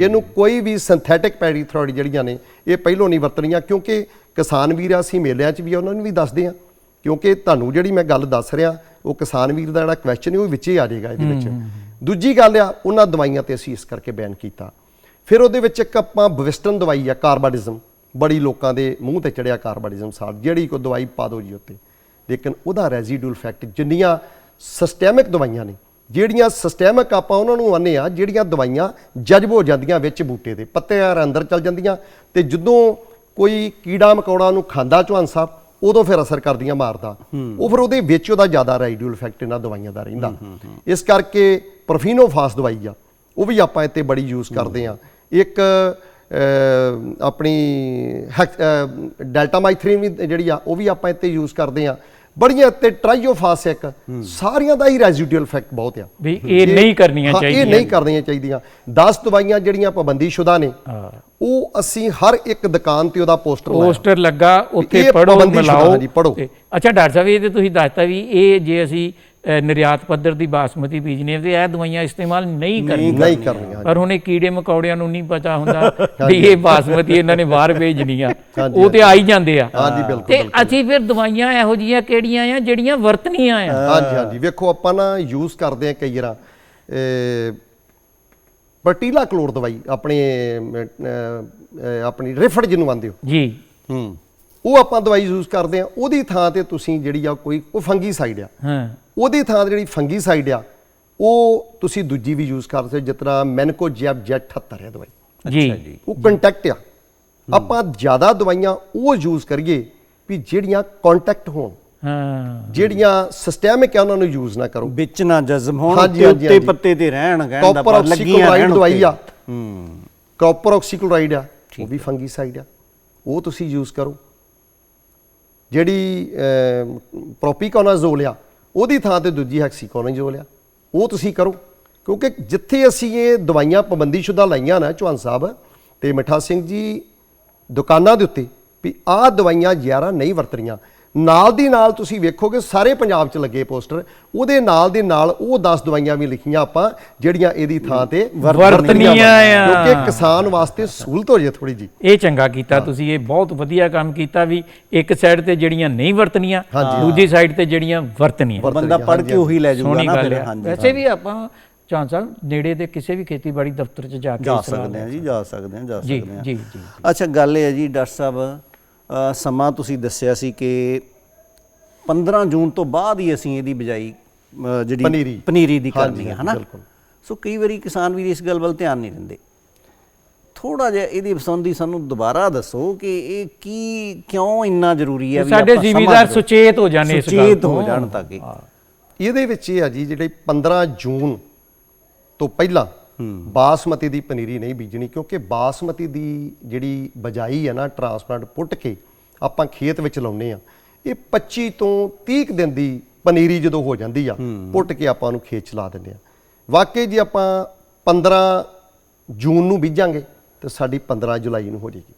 ਇਹਨੂੰ ਕੋਈ ਵੀ ਸਿੰਥੈਟਿਕ ਪੈਰੀਥਰੋਇਡ ਜਿਹੜੀਆਂ ਨੇ ਇਹ ਪਹਿਲੋਂ ਨਹੀਂ ਵਰਤਣੀਆਂ ਕਿਉਂਕਿ ਕਿਸਾਨ ਵੀਰ ਅਸੀਂ ਮੇਲਿਆਂ 'ਚ ਵੀ ਉਹਨਾਂ ਨੂੰ ਵੀ ਦੱਸਦੇ ਆ। ਕਿਉਂਕਿ ਤੁਹਾਨੂੰ ਜਿਹੜੀ ਮੈਂ ਗੱਲ ਦੱਸ ਰਿਹਾ ਉਹ ਕਿਸਾਨ ਵੀਰ ਦਾ ਜਿਹੜਾ ਕੁਐਸਚਨ ਹੈ ਉਹ ਵਿੱਚ ਹੀ ਆ ਜਾਏਗਾ ਇਹਦੇ ਵਿੱਚ। ਦੂਜੀ ਗੱਲ ਆ ਉਹਨਾਂ ਦਵਾਈਆਂ ਤੇ ਅਸੀਂ ਇਸ ਕਰਕੇ ਬੈਨ ਕੀਤਾ। ਫਿਰ ਉਹਦੇ ਵਿੱਚ ਇੱਕ ਆਪਾਂ ਬਵਿਸਟਨ ਦਵਾਈ ਆ ਕਾਰਬਾਡਿਜ਼ਮ। ਬੜੀ ਲੋਕਾਂ ਦੇ ਮੂੰਹ ਤੇ ਚੜਿਆ ਕਾਰਬਾਡਿਜ਼ਮ ਸਾਲ ਜਿਹੜੀ ਕੋਈ ਦਵਾਈ ਪਾ ਦਿਓ ਜੀ ਉੱਤੇ। ਲੇਕਿਨ ਉਹਦਾ ਰੈਜ਼ੀਡੂਅਲ ਇਫੈਕਟ ਜਿੰਨੀਆਂ ਸਿਸਟੈਮਿਕ ਦਵਾਈਆਂ ਨੇ ਜਿਹੜੀਆਂ ਸਿਸਟੈਮਿਕ ਆਪਾਂ ਉਹਨਾਂ ਨੂੰ ਆਨੇ ਆ ਜਿਹੜੀਆਂ ਦਵਾਈਆਂ ਜਜ਼ਬ ਹੋ ਜਾਂਦੀਆਂ ਵਿੱਚ ਬੂਟੇ ਦੇ ਪੱਤਿਆਂ ਅੰਦਰ ਚਲ ਜਾਂਦੀਆਂ ਤੇ ਜਦੋਂ ਕੋਈ ਕੀੜਾ ਮਕੌੜਾ ਨੂੰ ਖਾਂਦਾ ਚੌਹਾਨ ਸਾਹਿਬ ਉਦੋਂ ਫਿਰ ਅਸਰ ਕਰਦੀਆਂ ਮਾਰਦਾ। ਉਹ ਫਿਰ ਉਹਦੇ ਵਿੱਚ ਉਹਦਾ ਜ਼ਿਆਦਾ ਰੈਜ਼ੀਡੂਅਲ ਇਫੈਕਟ ਇਹਨਾਂ ਦਵਾਈਆਂ ਦਾ ਰਹਿੰਦਾ। ਇਸ ਕਰਕੇ ਪ੍ਰੋਫੀਨੋਫਾਸ ਦਵਾਈ ਆ ਉਹ ਵੀ ਆਪਾਂ ਇੱਥੇ ਬੜੀ ਯੂਜ਼ ਕਰਦੇ ਆ ਇੱਕ ਆਪਣੀ ਡੈਲਟਾਮਾਈਥ੍ਰੀਨ ਵੀ ਜਿਹੜੀ ਆ ਉਹ ਵੀ ਆਪਾਂ ਇੱਥੇ ਯੂਜ਼ ਕਰਦੇ ਆ ਬੜੀਆਂ ਇੱਥੇ ਟ੍ਰਾਈਓਫਾਸ ਇੱਕ ਸਾਰੀਆਂ ਦਾ ਹੀ ਰੈਜ਼ੀਡੂਅਲ ਇਫੈਕਟ ਬਹੁਤ ਆ। ਵੀ ਇਹ ਨਹੀਂ ਕਰਨੀਆਂ ਚਾਹੀਦੀਆਂ ਇਹ ਨਹੀਂ ਕਰਨੀਆਂ ਚਾਹੀਦੀਆਂ। 10 ਦਵਾਈਆਂ ਜਿਹੜੀਆਂ ਪਾਬੰਦੀਸ਼ੁਦਾ ਨੇ ਹਾਂ। ਉਹ ਅਸੀਂ ਹਰ ਇੱਕ ਦੁਕਾਨ ਤੇ ਉਹਦਾ ਪੋਸਟਰ ਲਾਇਆ। ਪੋਸਟਰ ਲੱਗਾ ਉੱਥੇ ਪੜੋ ਮਿਲਾਓ। ਤੇ- ਅੱਛਾ ਡਾਕਟਰ ਸਾਹਿਬ ਇਹ ਤੇ ਤੁਸੀਂ ਦੱਸਤਾ ਵੀ ਇਹ ਜੇ ਅਸੀਂ ਨਿਰਯਾਤ ਪੱਧਰ ਦੀ ਬਾਸਮਤੀ ਬੀਜਨੇ ਤੇ ਇਹ ਦਵਾਈਆਂ ਇਸਤੇਮਾਲ ਨਹੀਂ ਕਰਨੀਆਂ। ਨਹੀਂ ਕਰਨੀਆਂ ਪਰ ਹੁਣ ਇਹ ਕੀੜੇ ਮਕੌੜਿਆਂ ਨੂੰ ਨਹੀਂ ਪਤਾ ਹੁੰਦਾ ਵੀ ਇਹ ਬਾਸਮਤੀ ਇਹਨਾਂ ਨੇ ਬਾਹਰ ਭੇਜਣੀ ਆ ਉਹ ਤੇ ਆ ਹੀ ਜਾਂਦੇ ਆ। ਹਾਂਜੀ ਬਿਲਕੁਲ ਤੇ ਅਸੀਂ ਫਿਰ ਦਵਾਈਆਂ ਇਹੋ ਜੀਆਂ ਕਿਹੜੀਆਂ ਆ ਜਿਹੜੀਆਂ ਵਰਤਨੀਆਂ ਆ? ਹਾਂਜੀ ਹਾਂਜੀ। ਵੇਖੋ ਆਪਾਂ ਨਾ ਯੂਜ਼ ਕਰਦੇ ਆ ਕਈ ਵਾਰ। ਪਰਟੀਲਾ ਕਲੋਰ ਦਵਾਈ ਆਪਣੇ ਆਪਣੀ ਰਿਫੜ ਜਿਹਨੂੰ ਆਂਦੇ ਹੋ। ਜੀ। ਹੂੰ। ਉਹ ਆਪਾਂ ਦਵਾਈ ਯੂਜ਼ ਕਰਦੇ ਆ ਉਹਦੀ ਥਾਂ ਤੇ ਤੁਸੀਂ ਜਿਹੜੀ ਆ ਕੋਈ ਉਹ ਫੰਗੀਸਾਈਡ ਆ। ਹਾਂ। ਉਹਦੀ ਥਾਂ ਤੇ ਜਿਹੜੀ ਫੰਗੀਸਾਈਡ ਆ ਉਹ ਤੁਸੀਂ ਦੂਜੀ ਵੀ ਯੂਜ਼ ਕਰ ਸਕਦੇ ਹੋ, ਜਿਸ ਤਰ੍ਹਾਂ ਮੈਨਕੋ ਜੈਬ ਜੈਟ 78 ਆ ਦਵਾਈ ਜੀ। ਉਹ ਕੰਟੈਕਟ ਆ। ਆਪਾਂ ਜ਼ਿਆਦਾ ਦਵਾਈਆਂ ਉਹ ਯੂਜ਼ ਕਰੀਏ ਵੀ ਜਿਹੜੀਆਂ ਕੰਟੈਕਟ ਹੋਣ। ਹਾਂ। ਜਿਹੜੀਆਂ ਸਿਸਟੈਮਿਕ ਆ ਉਹਨਾਂ ਨੂੰ ਯੂਜ਼ ਨਾ ਕਰੋ। ਵਿੱਚ ਨਾ ਜਜ਼ਮ ਹੋਣ ਤੇ ਉੱਤੇ। ਪੱਤੇ ਤੇ ਰਹਿਣ ਕਹਿਣ ਦਾ ਕਾਪਰ ਭਾਵ ਲੱਗੀਆਂ ਆਕਸੀਕਲੋਰਾਈਡ ਰਹਿਣ ਦਵਾਈ ਆ। ਹੂੰ। ਕਾਪਰ ਆਕਸੀਕਲੋਰਾਈਡ ਆ ਉਹ ਵੀ ਫੰਗੀਸਾਈਡ ਆ। ਉਹ ਤੁਸੀਂ ਯੂਜ਼ ਕਰੋ। ਜਿਹੜੀ ਪ੍ਰੋਪੀਕੋਨਾਜ਼ੋਲ ਆ ਉਹਦੀ ਥਾਂ ਤੇ ਦੂਜੀ ਹੈਕਸੀਕੋਨਾਜ਼ੋਲ ਆ ਉਹ ਤੁਸੀਂ ਕਰੋ। ਕਿਉਂਕਿ ਜਿੱਥੇ ਅਸੀਂ ਇਹ ਦਵਾਈਆਂ ਪਾਬੰਦੀਸ਼ੁਦਾ ਲਾਈਆਂ ਨਾ ਚੌਹਾਨ ਸਾਹਿਬ ਤੇ ਮਿੱਠਾ ਸਿੰਘ ਜੀ ਦੁਕਾਨਾਂ ਦੇ ਉੱਤੇ ਵੀ ਆਹ ਦਵਾਈਆਂ ਯਾਰਾਂ ਨਹੀਂ ਵਰਤਣੀਆਂ। ਨਾਲ ਦੀ ਨਾਲ ਤੁਸੀਂ ਵੇਖੋਗੇ ਸਾਰੇ ਪੰਜਾਬ 'ਚ ਲੱਗੇ ਪੋਸਟਰ ਉਹਦੇ ਨਾਲ ਦੇ ਨਾਲ ਉਹ 10 ਦਵਾਈਆਂ ਵੀ ਲਿਖੀਆਂ ਆਪਾਂ ਜਿਹੜੀਆਂ ਇਹਦੀ ਥਾਂ ਤੇ ਵਰਤਣੀਆਂ ਆ। ਕਿਉਂਕਿ ਕਿਸਾਨ ਵਾਸਤੇ ਸਹੂਲਤ ਹੋ ਜੇ ਥੋੜੀ ਜੀ। ਇਹ ਚੰਗਾ ਕੀਤਾ ਤੁਸੀਂ ਇਹ ਬਹੁਤ ਵਧੀਆ ਕੰਮ ਕੀਤਾ ਵੀ ਇੱਕ ਸਾਈਡ ਤੇ ਜਿਹੜੀਆਂ ਨਹੀਂ ਵਰਤਨੀਆਂ ਦੂਜੀ ਸਾਈਡ ਤੇ ਜਿਹੜੀਆਂ ਵਰਤਨੀਆਂ ਬੰਦਾ ਪੜ ਕੇ ਉਹੀ ਲੈ ਜਾਊਗਾ ਨਾ ਫਿਰ ਹਾਂਜੀ ਵੈਸੇ ਵੀ ਆਪਾਂ ਸਾਹਿਬ ਨੇੜੇ ਦੇ ਕਿਸੇ ਵੀ ਖੇਤੀਬਾੜੀ ਦਫ਼ਤਰ 'ਚ ਜਾ ਕੇ ਜਾ ਸਕਦੇ ਆ ਜੀ ਜਾ ਸਕਦੇ ਆ ਜਾ ਸਕਦੇ ਆ ਜੀ ਜੀ। ਅੱਛਾ ਗੱਲ ਇਹ ਹੈ ਜੀ ਡਾਕਟਰ ਸਾਹਿਬ ਸਮਾਂ ਤੁਸੀਂ ਦੱਸਿਆ ਸੀ ਕਿ 15 ਜੂਨ ਤੋਂ ਬਾਅਦ ਹੀ ਅਸੀਂ ਇਹਦੀ ਬਿਜਾਈ ਜਿਹੜੀ ਪਨੀਰੀ। ਪਨੀਰੀ ਦੀ ਕਰਨੀ ਹੈ ਹਨਾ ਬਿਲਕੁਲ। ਸੋ ਕਈ ਵਾਰੀ ਕਿਸਾਨ ਵੀਰ ਇਸ ਗੱਲ ਵੱਲ ਧਿਆਨ ਨਹੀਂ ਦਿੰਦੇ ਥੋੜਾ ਜਿਹਾ ਇਹਦੀ ਸੰਬੰਧੀ ਸਾਨੂੰ ਦੁਬਾਰਾ ਦੱਸੋ ਕਿ ਇਹ ਕੀ ਕਿਉਂ ਇੰਨਾ ਜ਼ਰੂਰੀ ਹੈ ਵੀ ਸਾਡੇ ਜ਼ਿਮੀਦਾਰ। ਸੁਚੇਤ ਹੋ ਜਾਣ ਇਸ ਗੱਲ ਸੁਚੇਤ ਹੋ। ਜਾਣ ਤਾਂ ਕਿ ਇਹਦੇ ਵਿੱਚ ਇਹ ਆ ਜੀ ਜਿਹੜੇ 15 ਜੂਨ ਤੋਂ ਪਹਿਲਾਂ ਬਾਸਮਤੀ ਦੀ ਪਨੀਰੀ ਨਹੀਂ ਬੀਜਣੀ ਕਿਉਂਕਿ ਬਾਸਮਤੀ ਦੀ ਜਿਹੜੀ ਬਜਾਈ ਹੈ ਨਾ ਟਰਾਂਸਪਲਾਂਟ ਪੁੱਟ ਕੇ ਆਪਾਂ ਖੇਤ ਵਿੱਚ ਲਾਉਨੇ ਆ ਇਹ 25 ਤੋਂ 30 ਕੁ ਦਿਨ ਦੀ ਪਨੀਰੀ ਜਦੋਂ ਹੋ ਜਾਂਦੀ ਆ ਪੁੱਟ ਕੇ ਆਪਾਂ ਉਹਨੂੰ ਖੇਤ ਚ ਲਾ ਦਿੰਦੇ ਆ। ਵਾਕਈ ਜੇ ਆਪਾਂ 15 ਜੂਨ ਨੂੰ ਬੀਜਾਂਗੇ ਤੇ ਸਾਡੀ 15 ਜੁਲਾਈ ਨੂੰ ਹੋ ਜਾਏਗੀ।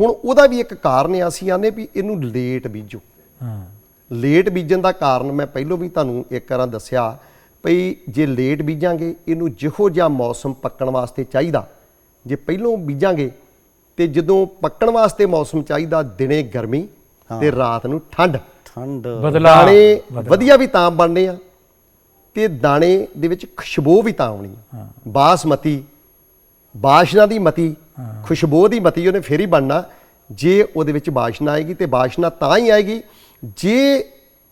ਹੁਣ ਉਹਦਾ ਵੀ ਇੱਕ ਕਾਰਨ ਆ ਅਸੀਂ ਆਨੇ ਵੀ ਇਹਨੂੰ ਲੇਟ ਬੀਜੋ। ਹਾਂ। ਲੇਟ ਬੀਜਣ ਦਾ ਕਾਰਨ ਮੈਂ ਪਹਿਲਾਂ ਵੀ ਤੁਹਾਨੂੰ ਇੱਕ ਵਾਰਾਂ ਦੱਸਿਆ ਭਈ ਜੇ ਲੇਟ ਬੀਜਾਂਗੇ ਇਹਨੂੰ ਜਿਹੋ ਜਿਹਾ ਮੌਸਮ ਪੱਕਣ ਵਾਸਤੇ ਚਾਹੀਦਾ। ਜੇ ਪਹਿਲੋਂ ਬੀਜਾਂਗੇ ਤੇ ਜਦੋਂ ਪੱਕਣ ਵਾਸਤੇ ਮੌਸਮ ਚਾਹੀਦਾ ਦਿਨੇ ਗਰਮੀ ਤੇ ਰਾਤ ਨੂੰ ਠੰਡ। ਠੰਡ। ਦਾਣੇ ਵਧੀਆ ਵੀ ਤਾਂ ਬਣਨੇ ਆ ਤੇ ਦਾਣੇ ਦੇ ਵਿੱਚ ਖੁਸ਼ਬੂ ਵੀ ਤਾਂ ਆਉਣੀ ਆ। ਬਾਸਮਤੀ ਬਾਸ਼ਨਾ ਦੀ ਮਤੀ ਖੁਸ਼ਬੂ ਦੀ ਮਤੀ ਉਹਨੇ ਫੇਰ ਹੀ ਬਣਨਾ। ਜੇ ਉਹਦੇ ਵਿੱਚ ਬਾਸ਼ਨਾ ਆਏਗੀ ਤੇ ਬਾਸ਼ਨਾ ਤਾਂ ਹੀ ਆਏਗੀ। ਜੇ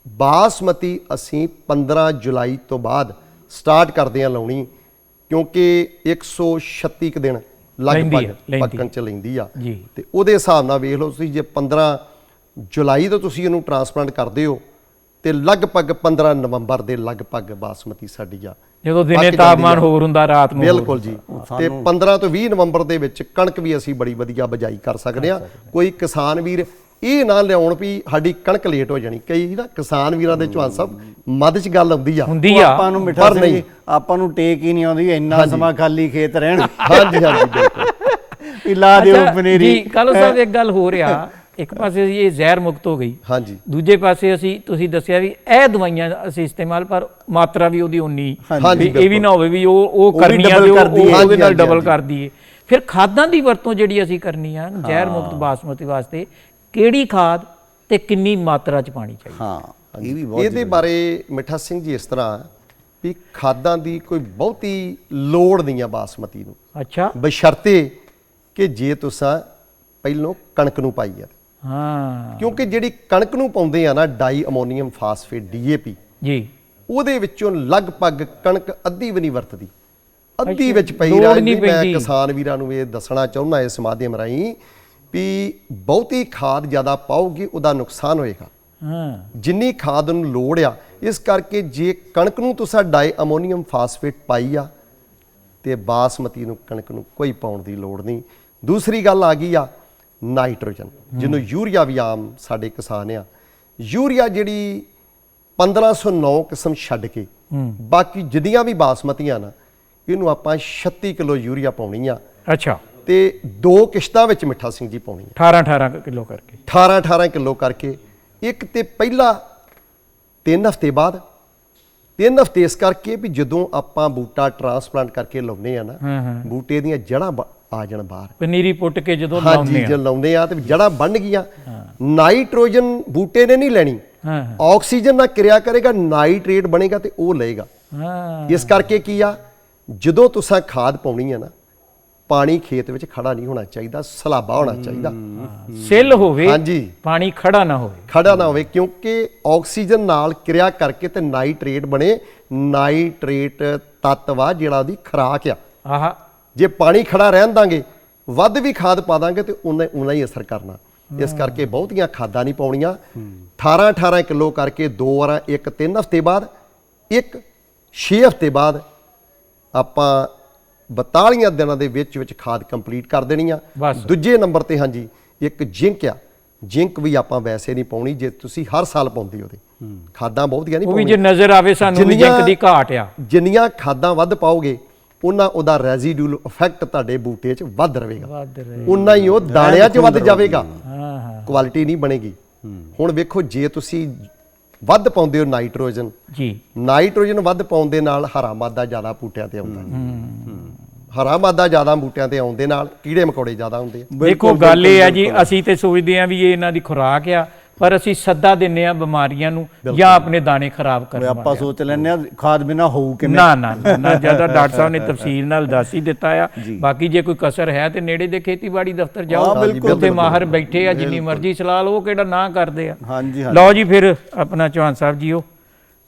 ਬਾਸਮਤੀ ਅਸੀਂ 15 ਜੁਲਾਈ ਤੋਂ ਬਾਅਦ ਸਟਾਰਟ ਕਰਦੇ ਆ ਲਾਉਣੀ ਕਿਉਂਕਿ 136 ਕੁ ਦਿਨ ਲਗਭਗ। ਪੱਕਣ ਚ ਲੈਂਦੀ ਆ। ਤੇ ਉਹਦੇ ਹਿਸਾਬ ਨਾਲ ਵੇਖ ਲਓ ਤੁਸੀਂ ਜੇ 15 ਜੁਲਾਈ ਤੋਂ ਤੁਸੀਂ ਇਹਨੂੰ ਟ੍ਰਾਂਸਪਲਾਂਟ ਕਰਦੇ ਹੋ ਤੇ ਲਗਭਗ 15 ਨਵੰਬਰ ਦੇ ਲਗਭਗ ਬਾਸਮਤੀ ਸਾਡੀ ਆ ਜਦੋਂ ਦਿਨੇ ਤਾਪਮਾਨ। ਹੋਰ ਹੁੰਦਾ ਰਾਤ ਨੂੰ ਬਿਲਕੁਲ ਜੀ ਤੇ 15 ਤੋਂ 20 ਨਵੰਬਰ ਦੇ ਵਿੱਚ ਕਣਕ ਵੀ ਅਸੀਂ ਬੜੀ ਵਧੀਆ ਬਜਾਈ ਕਰ ਸਕਦੇ ਆ ਕੋਈ ਕਿਸਾਨ ਵੀਰ ਇਹ ਨਾ ਲਿਆਉਣ ਵੀ ਸਾਡੀ ਕਣਕ ਲੇਟ ਹੋ ਜਾਣੀ। ਕਈ ਨਾ ਕਿਸਾਨ ਵੀਰਾਂ ਦੇ ਚੌਹਾਨ ਸਾਹਿਬ ਮੱਧ ਚ ਗੱਲ ਆਉਂਦੀ ਆ। ਹੁੰਦੀ ਉਹ ਆ। ਆਪਾਂ ਨੂੰ ਮਿੱਠਾ ਸਿੰਘ ਆਪਾਂ ਨੂੰ ਟੇਕ ਹੀ ਨਹੀਂ ਆਉਂਦੀ ਇੰਨਾ ਸਮਾਂ ਖਾਲੀ ਖੇਤ ਰਹਿਣ। ਹਾਂਜੀ ਹਾਂਜੀ ਬਿਲਕੁਲ। ਵੀ ਲਾ ਦਿਓ ਅੱਛਾ, ਪਨੀਰੀ। ਜੀ ਕਾਲੋ ਸਾਹਿਬ ਇੱਕ ਗੱਲ ਹੋ ਰਿਹਾ। ਇੱਕ ਪਾਸੇ ਅਸੀਂ ਇਹ ਜ਼ਹਿਰ ਮੁਕਤ ਹੋ ਗਈ। ਹਾਂਜੀ। ਦੂਜੇ ਪਾਸੇ ਅਸੀਂ ਤੁਸੀਂ ਦੱਸਿਆ ਵੀ ਇਹ ਦਵਾਈਆਂ ਅਸੀਂ ਇਸਤੇਮਾਲ ਪਰ ਮਾਤਰਾ ਵੀ ਉਹਦੀ ਉਨੀ ਹਾਂਜੀ, ਵੀ ਇਹ ਵੀ ਨਾ ਹੋਵੇ ਵੀ ਉਹ ਉਹ ਕਰਨੀਆਂ। ਉਹ ਉਹਦੇ ਨਾਲ ਡਬਲ ਹਾਂਜੀ। ਕਰ ਦਈਏ ਫਿਰ ਖਾਦਾਂ ਦੀ ਵਰਤੋਂ ਜਿਹੜੀ ਅਸੀਂ ਕਰਨੀ ਆ ਜ਼ਹਿਰ ਮੁਕਤ ਬਾਸਮਤੀ ਵਾਸਤੇ ਕਿਹੜੀ ਖਾਦ ਤੇ ਕਿੰਨੀ ਮਾਤਰਾ ਚ ਪਾਣੀ ਚਾਹੀਦੀ? ਹਾਂ ਇਹ ਵੀ ਬਹੁਤ ਇਹਦੇ ਬਾਰੇ ਮਿੱਠਾ ਸਿੰਘ ਜੀ ਇਸ ਤਰ੍ਹਾਂ ਵੀ ਖਾਦਾਂ ਦੀ ਕੋਈ ਬਹੁਤੀ ਲੋੜ ਨਹੀਂ ਆ ਬਾਸਮਤੀ ਨੂੰ। ਅੱਛਾ। ਬਸ਼ਰਤੇ ਕਿ ਜੇ ਤੁਸੀਂ ਪਹਿਲੋਂ ਕਣਕ ਨੂੰ ਪਾਈ ਆ। ਹਾਂ। ਕਿਉਂਕਿ ਜਿਹੜੀ ਕਣਕ ਨੂੰ ਪਾਉਂਦੇ ਆ ਨਾ ਡਾਈ ਅਮੋਨੀਅਮ ਫਾਸਫੇਟ ਡੀਏਪੀ ਜੀ। ਉਹਦੇ ਵਿੱਚੋਂ ਲਗਭਗ ਕਣਕ ਅੱਧੀ ਵੀ ਨਹੀਂ ਵਰਤਦੀ। ਅੱਧੀ ਵਿੱਚ ਪਈ ਜਾਂਦੀ ਮੈਂ। ਕਿਸਾਨ ਵੀਰਾਂ ਨੂੰ ਇਹ ਦੱਸਣਾ ਚਾਹੁੰਦਾ ਇਸ ਮਾਧਿਅਮ ਰਾਹੀਂ ਵੀ ਬਹੁਤੀ ਖਾਦ ਜ਼ਿਆਦਾ ਪਾਓਗੇ ਉਹਦਾ ਨੁਕਸਾਨ ਹੋਏਗਾ। ਹਾਂ। ਜਿੰਨੀ ਖਾਦ ਨੂੰ ਲੋੜ ਆ ਇਸ ਕਰਕੇ ਜੇ ਕਣਕ ਨੂੰ ਤੁਸੀਂ ਡਾਈ ਅਮੋਨੀਅਮ ਫਾਸਫੇਟ ਪਾਈ ਆ ਤੇ ਬਾਸਮਤੀ ਨੂੰ ਕਣਕ ਨੂੰ ਕੋਈ ਪਾਉਣ ਦੀ ਲੋੜ ਨਹੀਂ। ਦੂਸਰੀ ਗੱਲ ਆ ਗਈ ਆ ਨਾਈਟ੍ਰੋਜਨ ਜਿਹਨੂੰ ਯੂਰੀਆ ਵੀ ਆਮ ਸਾਡੇ ਕਿਸਾਨ ਆ। ਯੂਰੀਆ ਜਿਹੜੀ 1509 ਕਿਸਮ ਛੱਡ ਕੇ ਬਾਕੀ ਜਿੰਨੀਆਂ ਵੀ ਬਾਸਮਤੀਆਂ ਨਾ ਇਹਨੂੰ ਆਪਾਂ 36 ਕਿਲੋ ਯੂਰੀਆ ਪਾਉਣੀ ਆ। ਅੱਛਾ। ਤੇ ਦੋ ਕਿਸ਼ਤਾਂ ਵਿੱਚ ਮਿੱਠਾ ਸਿੰਘ ਜੀ ਪਾਉਣੀ ਆ 18 18 ਕਿਲੋ ਕਰਕੇ। 18 18 ਕਿਲੋ ਕਰਕੇ। ਇੱਕ ਤੇ ਪਹਿਲਾ 3 ਹਫ਼ਤੇ ਬਾਅਦ। 3 ਹਫ਼ਤੇ ਇਸ ਕਰਕੇ ਵੀ ਜਦੋਂ ਆਪਾਂ ਬੂਟਾ ਟ੍ਰਾਂਸਪਲਾਂਟ ਕਰਕੇ ਲਾਉਨੇ ਆ ਨਾ ਹਾਂ ਹਾਂ। ਬੂਟੇ ਦੀਆਂ ਜੜਾਂ ਆ ਜਾਣ ਬਾਹਰ। ਪਨੀਰੀ ਪੁੱਟ ਕੇ ਜਦੋਂ ਲਾਉਂਦੇ ਆ। ਜੇ ਲਾਉਨੇ ਆ ਤੇ ਜੜਾਂ ਬਣ ਗਈਆਂ। ਨਾਈਟ੍ਰੋਜਨ ਬੂਟੇ ਨੇ ਨਹੀਂ ਲੈਣੀ। ਹਾਂ ਹਾਂ, ਆਕਸੀਜਨ ਨਾਲ ਕਿਰਿਆ ਕਰੇਗਾ ਨਾਈਟ੍ਰੇਟ ਬਣੇਗਾ ਤੇ ਉਹ ਲਏਗਾ। ਹਾਂ। ਇਸ ਕਰਕੇ ਕੀ ਆ ਜਦੋਂ ਤੁਸੀਂ ਖਾਦ ਪਾਉਣੀ ਆ ਨਾ ਪਾਣੀ ਖੇਤ ਵਿੱਚ ਖੜਾ ਨਹੀਂ ਹੋਣਾ ਚਾਹੀਦਾ ਸਲਾਬਾ ਹੋਣਾ ਚਾਹੀਦਾ। ਸੈੱਲ ਹੋਵੇ ਹਾਂਜੀ। ਪਾਣੀ ਖੜਾ ਨਾ ਹੋਵੇ। ਖੜਾ ਨਾ ਹੋਵੇ ਕਿਉਂਕਿ ਆਕਸੀਜਨ ਨਾਲ ਕਿਰਿਆ ਕਰਕੇ ਤੇ ਨਾਈਟ੍ਰੇਟ ਬਣੇ। ਨਾਈਟ੍ਰੇਟ ਤੱਤਵ ਆ ਜਿਹੜਾ ਉਹਦੀ ਖੁਰਾਕ ਆ। ਆਹ। ਜੇ ਪਾਣੀ ਖੜਾ ਰਹਿਣ ਦਾਂਗੇ ਵੱਧ ਵੀ ਖਾਦ ਪਾ ਦਾਂਗੇ ਤੇ ਉਨਾ ਉਨਾ ਹੀ ਅਸਰ ਕਰਨਾ। ਇਸ ਕਰਕੇ ਬਹੁਤੀਆਂ ਖਾਦਾਂ ਨਹੀਂ ਪਾਉਣੀਆਂ। 18 18 ਕਿਲੋ ਕਰਕੇ ਦੋ ਵਾਰਾਂ ਇੱਕ 3 ਹਫ਼ਤੇ ਬਾਅਦ ਇੱਕ 6 ਹਫ਼ਤੇ ਬਾਅਦ ਆਪਾਂ 42 ਦਿਨਾਂ ਦੇ ਵਿੱਚ ਵਿੱਚ ਖਾਦ ਕੰਪਲੀਟ ਕਰ ਦੇਣੀ ਆ। ਦੂਜੇ ਨੰਬਰ ਤੇ ਹਾਂਜੀ ਇੱਕ ਜਿੰਕ ਆ। ਜਿੰਕ ਵੀ ਆਪਾਂ ਵੈਸੇ ਨਹੀਂ ਪਾਉਣੀ ਜੇ ਤੁਸੀਂ ਹਰ ਸਾਲ ਪਾਉਂਦੇ ਉਹਦੇ ਖਾਦਾਂ ਬਹੁਤੀਆਂ ਨਹੀਂ ਉਹ ਵੀ ਪਾਉਣੀਆਂ। ਜੇ ਨਜ਼ਰ ਆਵੇ ਸਾਨੂੰ ਵੀ ਜਿੰਕ ਦੀ ਘਾਟ ਆ। ਜਿੰਨੀਆਂ ਖਾਦਾਂ ਵੱਧ ਪਾਓਗੇ ਉਹਨਾਂ ਉਹਦਾ ਰੈਜ਼ੀਡਿਊਲ ਇਫੈਕਟ ਤੁਹਾਡੇ ਬੂਟੇ 'ਚ ਵੱਧ ਰਹੇਗਾ। ਉਨਾ ਹੀ ਉਹ ਦਾਣਿਆਂ 'ਚ ਵੱਧ ਜਾਵੇਗਾ ਹਾਂ ਹਾਂ। ਕੁਆਲਿਟੀ ਨਹੀਂ ਬਣੇਗੀ। ਹੁਣ ਵੇਖੋ ਜੇ ਤੁਸੀਂ ਵੱਧ ਪਾਉਂਦੇ ਹੋ ਨਾਈਟ੍ਰੋਜਨ ਜੀ। ਨਾਈਟ੍ਰੋਜਨ ਵੱਧ ਪਾਉਣ ਦੇ ਨਾਲ ਹਰਾ ਮਾਦਾ ਜ਼ਿਆਦਾ ਬੂਟਿਆਂ ਤੇ ਆਉਂਦਾ। ਹਰਾ ਮਾਦਾ ਜ਼ਿਆਦਾ ਬੂਟਿਆਂ ਤੇ ਆਉਣ ਦੇ ਨਾਲ ਕੀੜੇ ਮਕੌੜੇ ਜ਼ਿਆਦਾ ਹੁੰਦੇ ਆ। ਦੇਖੋ ਗੱਲ ਇਹ ਆ ਜੀ ਅਸੀਂ ਤੇ ਸੋਚਦੇ ਆ ਵੀ ਇਹ ਇਹਨਾਂ ਦੀ ਖੁਰਾਕ ਆ ਪਰ ਅਸੀਂ ਸੱਦਾ ਦਿੰਨੇ ਆ ਬਿਮਾਰੀਆਂ ਨੂੰ ਜਾਂ ਆਪਣੇ ਦਾਣੇ ਖਰਾਬ ਕਰਨ ਆਪਾਂ ਸੋਚ ਲੈਂਦੇ ਆ ਖਾਦ ਬਿਨਾ ਹੋਊ ਕਿਵੇਂ? ਨਾ ਨਾ ਨਾ, ਨਾ ਜ਼ਿਆਦਾ ਡਾਕਟਰ ਸਾਹਿਬ ਨੇ ਤਫਸੀਲ ਨਾਲ ਦੱਸ ਹੀ ਦਿੱਤਾ ਆ। ਬਾਕੀ ਜੇ ਕੋਈ ਕਸਰ ਹੈ ਤੇ ਨੇੜੇ ਦੇ ਖੇਤੀਬਾੜੀ ਦਫ਼ਤਰ ਜਾਓ ਹਾਂ, ਉੱਥੇ ਮਾਹਰ ਬੈਠੇ ਆ ਜਿੰਨੀ ਮਰਜ਼ੀ ਸਲਾਹ ਲਓ ਕਿਹੜਾ ਨਾ ਕਰਦੇ ਆ। ਹਾਂਜੀ ਹਾਂ ਲਓ ਜੀ ਫਿਰ ਆਪਣਾ ਚੌਹਾਨ ਸਾਹਿਬ ਜੀਓ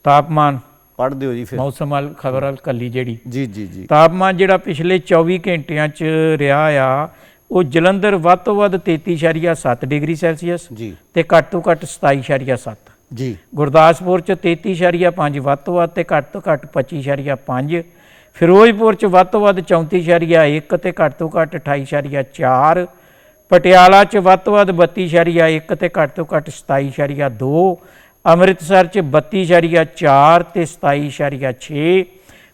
ਤਾਪਮਾਨ ਪੜ੍ਹ ਦਿਓ ਜੀ ਫਿਰ। ਮੌਸਮ ਵਾਲ ਖਬਰ ਵਾਲ ਕੱਲੀ ਜਿਹੜੀ। ਜੀ ਜੀ ਜੀ। ਤਾਪਮਾਨ ਜਿਹੜਾ ਪਿਛਲੇ 24 ਘੰਟਿਆਂ 'ਚ ਰਿਹਾ ਆ ਉਹ ਜਲੰਧਰ ਵੱਧ ਤੋਂ ਵੱਧ 33.7 ਡਿਗਰੀ ਸੈਲਸੀਅਸ ਜੀ। ਤੇ ਘੱਟ ਤੋਂ ਘੱਟ 27.7 ਜੀ। ਗੁਰਦਾਸਪੁਰ 'ਚ 33.5 ਵੱਧ ਤੋਂ ਵੱਧ ਤੇ ਘੱਟ ਤੋਂ ਘੱਟ 25.5 ਫਿਰੋਜ਼ਪੁਰ 'ਚ ਵੱਧ ਤੋਂ ਵੱਧ 34.1 ਤੇ ਘੱਟ ਤੋਂ ਘੱਟ 28.4 ਪਟਿਆਲਾ 'ਚ ਵੱਧ ਤੋਂ ਵੱਧ 32.1 ਤੇ ਘੱਟ ਤੋਂ ਘੱਟ 27.2 ਅੰਮ੍ਰਿਤਸਰ 'ਚ 32.4 ਤੇ 27.6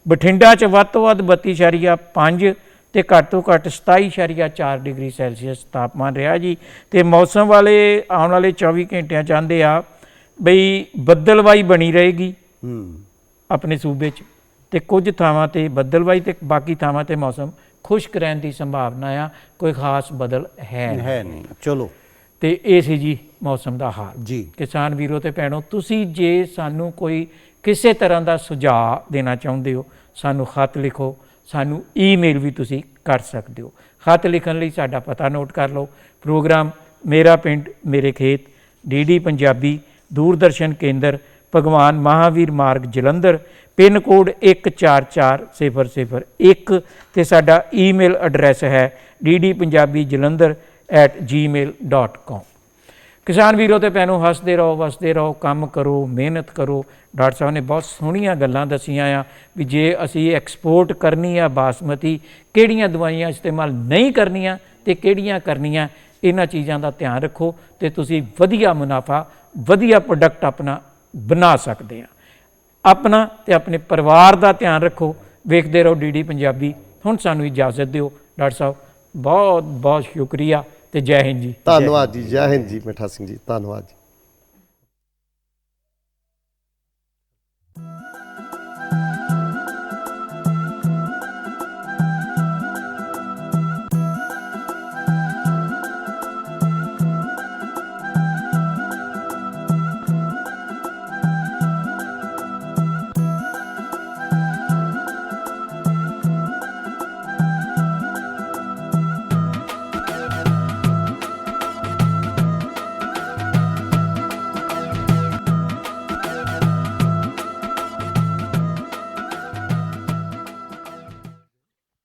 ਬਠਿੰਡਾ 'ਚ ਵੱਧ ਤੋਂ ਵੱਧ 32.5 ਤੇ ਘੱਟ ਤੋਂ ਘੱਟ 27.4 ਡਿਗਰੀ ਸੈਲਸੀਅਸ ਤਾਪਮਾਨ ਰਿਹਾ ਜੀ। ਤੇ ਮੌਸਮ ਵਾਲੇ ਆਉਣ ਵਾਲੇ 24 ਘੰਟਿਆਂ ਚਾਹੁੰਦੇ ਆ ਬਈ ਬੱਦਲਵਾਈ ਬਣੀ ਰਹੇਗੀ ਹੂੰ। ਆਪਣੇ ਸੂਬੇ 'ਚ। ਤੇ ਕੁਝ ਥਾਵਾਂ ਤੇ ਬੱਦਲਵਾਈ ਤੇ ਬਾਕੀ ਥਾਵਾਂ ਤੇ ਮੌਸਮ ਖੁਸ਼ਕ ਰਹਿਣ ਦੀ ਸੰਭਾਵਨਾ ਆ ਕੋਈ ਖਾਸ ਬਦਲ ਹੈ ਨਹੀਂ। ਹੈ ਨਹੀਂ। ਚਲੋ। ਤੇ ਇਹ ਸੀ ਜੀ ਮੌਸਮ ਦਾ ਹਾਲ। ਜੀ। ਕਿਸਾਨ ਵੀਰੋ ਤੇ ਭੈਣੋ ਤੁਸੀਂ ਜੇ ਸਾਨੂੰ ਕੋਈ ਕਿਸੇ ਤਰ੍ਹਾਂ ਦਾ ਸੁਝਾਅ ਦੇਣਾ ਚਾਹੁੰਦੇ ਹੋ ਸਾਨੂੰ ਖਤ ਲਿਖੋ ਸਾਨੂੰ ਈਮੇਲ ਵੀ ਤੁਸੀਂ ਕਰ ਸਕਦੇ ਹੋ। ਖਤ ਲਿਖਣ ਲਈ ਸਾਡਾ ਪਤਾ ਨੋਟ ਕਰ ਲਓ। ਪ੍ਰੋਗਰਾਮ ਮੇਰਾ ਪਿੰਡ ਮੇਰੇ ਖੇਤ ਡੀਡੀ ਪੰਜਾਬੀ ਦੂਰਦਰਸ਼ਨ ਕੇਂਦਰ ਭਗਵਾਨ ਮਹਾਵੀਰ ਮਾਰਗ ਜਲੰਧਰ ਪਿੰਨ ਕੋਡ 144001 ਤੇ ਸਾਡਾ ਈਮੇਲ ਐਡਰੈਸ ਹੈ ddpunjabijalandhar@gmail.com ਕਿਸਾਨ ਵੀਰੋ ਤੇ ਭੈਣੋ, ਹੱਸਦੇ ਰਹੋ, ਵਸਦੇ ਰਹੋ, ਕੰਮ ਕਰੋ, ਮਿਹਨਤ ਕਰੋ। ਡਾਕਟਰ ਸਾਹਿਬ ਨੇ ਬਹੁਤ ਸੋਹਣੀਆਂ ਗੱਲਾਂ ਦਸੀਆਂ ਆ ਵੀ ਜੇ ਅਸੀਂ ਐਕਸਪੋਰਟ ਕਰਨੀ ਆ ਬਾਸਮਤੀ, ਕਿਹੜੀਆਂ ਦਵਾਈਆਂ ਇਸਤੇਮਾਲ ਨਹੀਂ ਕਰਨੀਆਂ ਤੇ ਕਿਹੜੀਆਂ ਕਰਨੀਆਂ, ਇਹਨਾਂ ਚੀਜ਼ਾਂ ਦਾ ਧਿਆਨ ਰੱਖੋ ਤੇ ਤੁਸੀਂ ਵਧੀਆ ਮੁਨਾਫਾ, ਵਧੀਆ ਪ੍ਰੋਡਕਟ ਆਪਣਾ ਬਣਾ ਸਕਦੇ ਆ। ਆਪਣਾ ਤੇ ਆਪਣੇ ਪਰਿਵਾਰ ਦਾ ਧਿਆਨ ਰੱਖੋ। ਵੇਖਦੇ ਰਹੋ ਡੀਡੀ ਪੰਜਾਬੀ। ਹੁਣ ਸਾਨੂੰ ਇਜਾਜ਼ਤ ਦਿਓ। ਡਾਕਟਰ ਸਾਹਿਬ ਬਹੁਤ ਬਹੁਤ ਸ਼ੁਕਰੀਆ। ਤੇ ਜੈ ਹਿੰਦ ਜੀ। ਧੰਨਵਾਦ ਜੀ ਜੈ ਹਿੰਦ ਜੀ ਮਿੱਠਾ ਸਿੰਘ ਜੀ ਧੰਨਵਾਦ ਜੀ।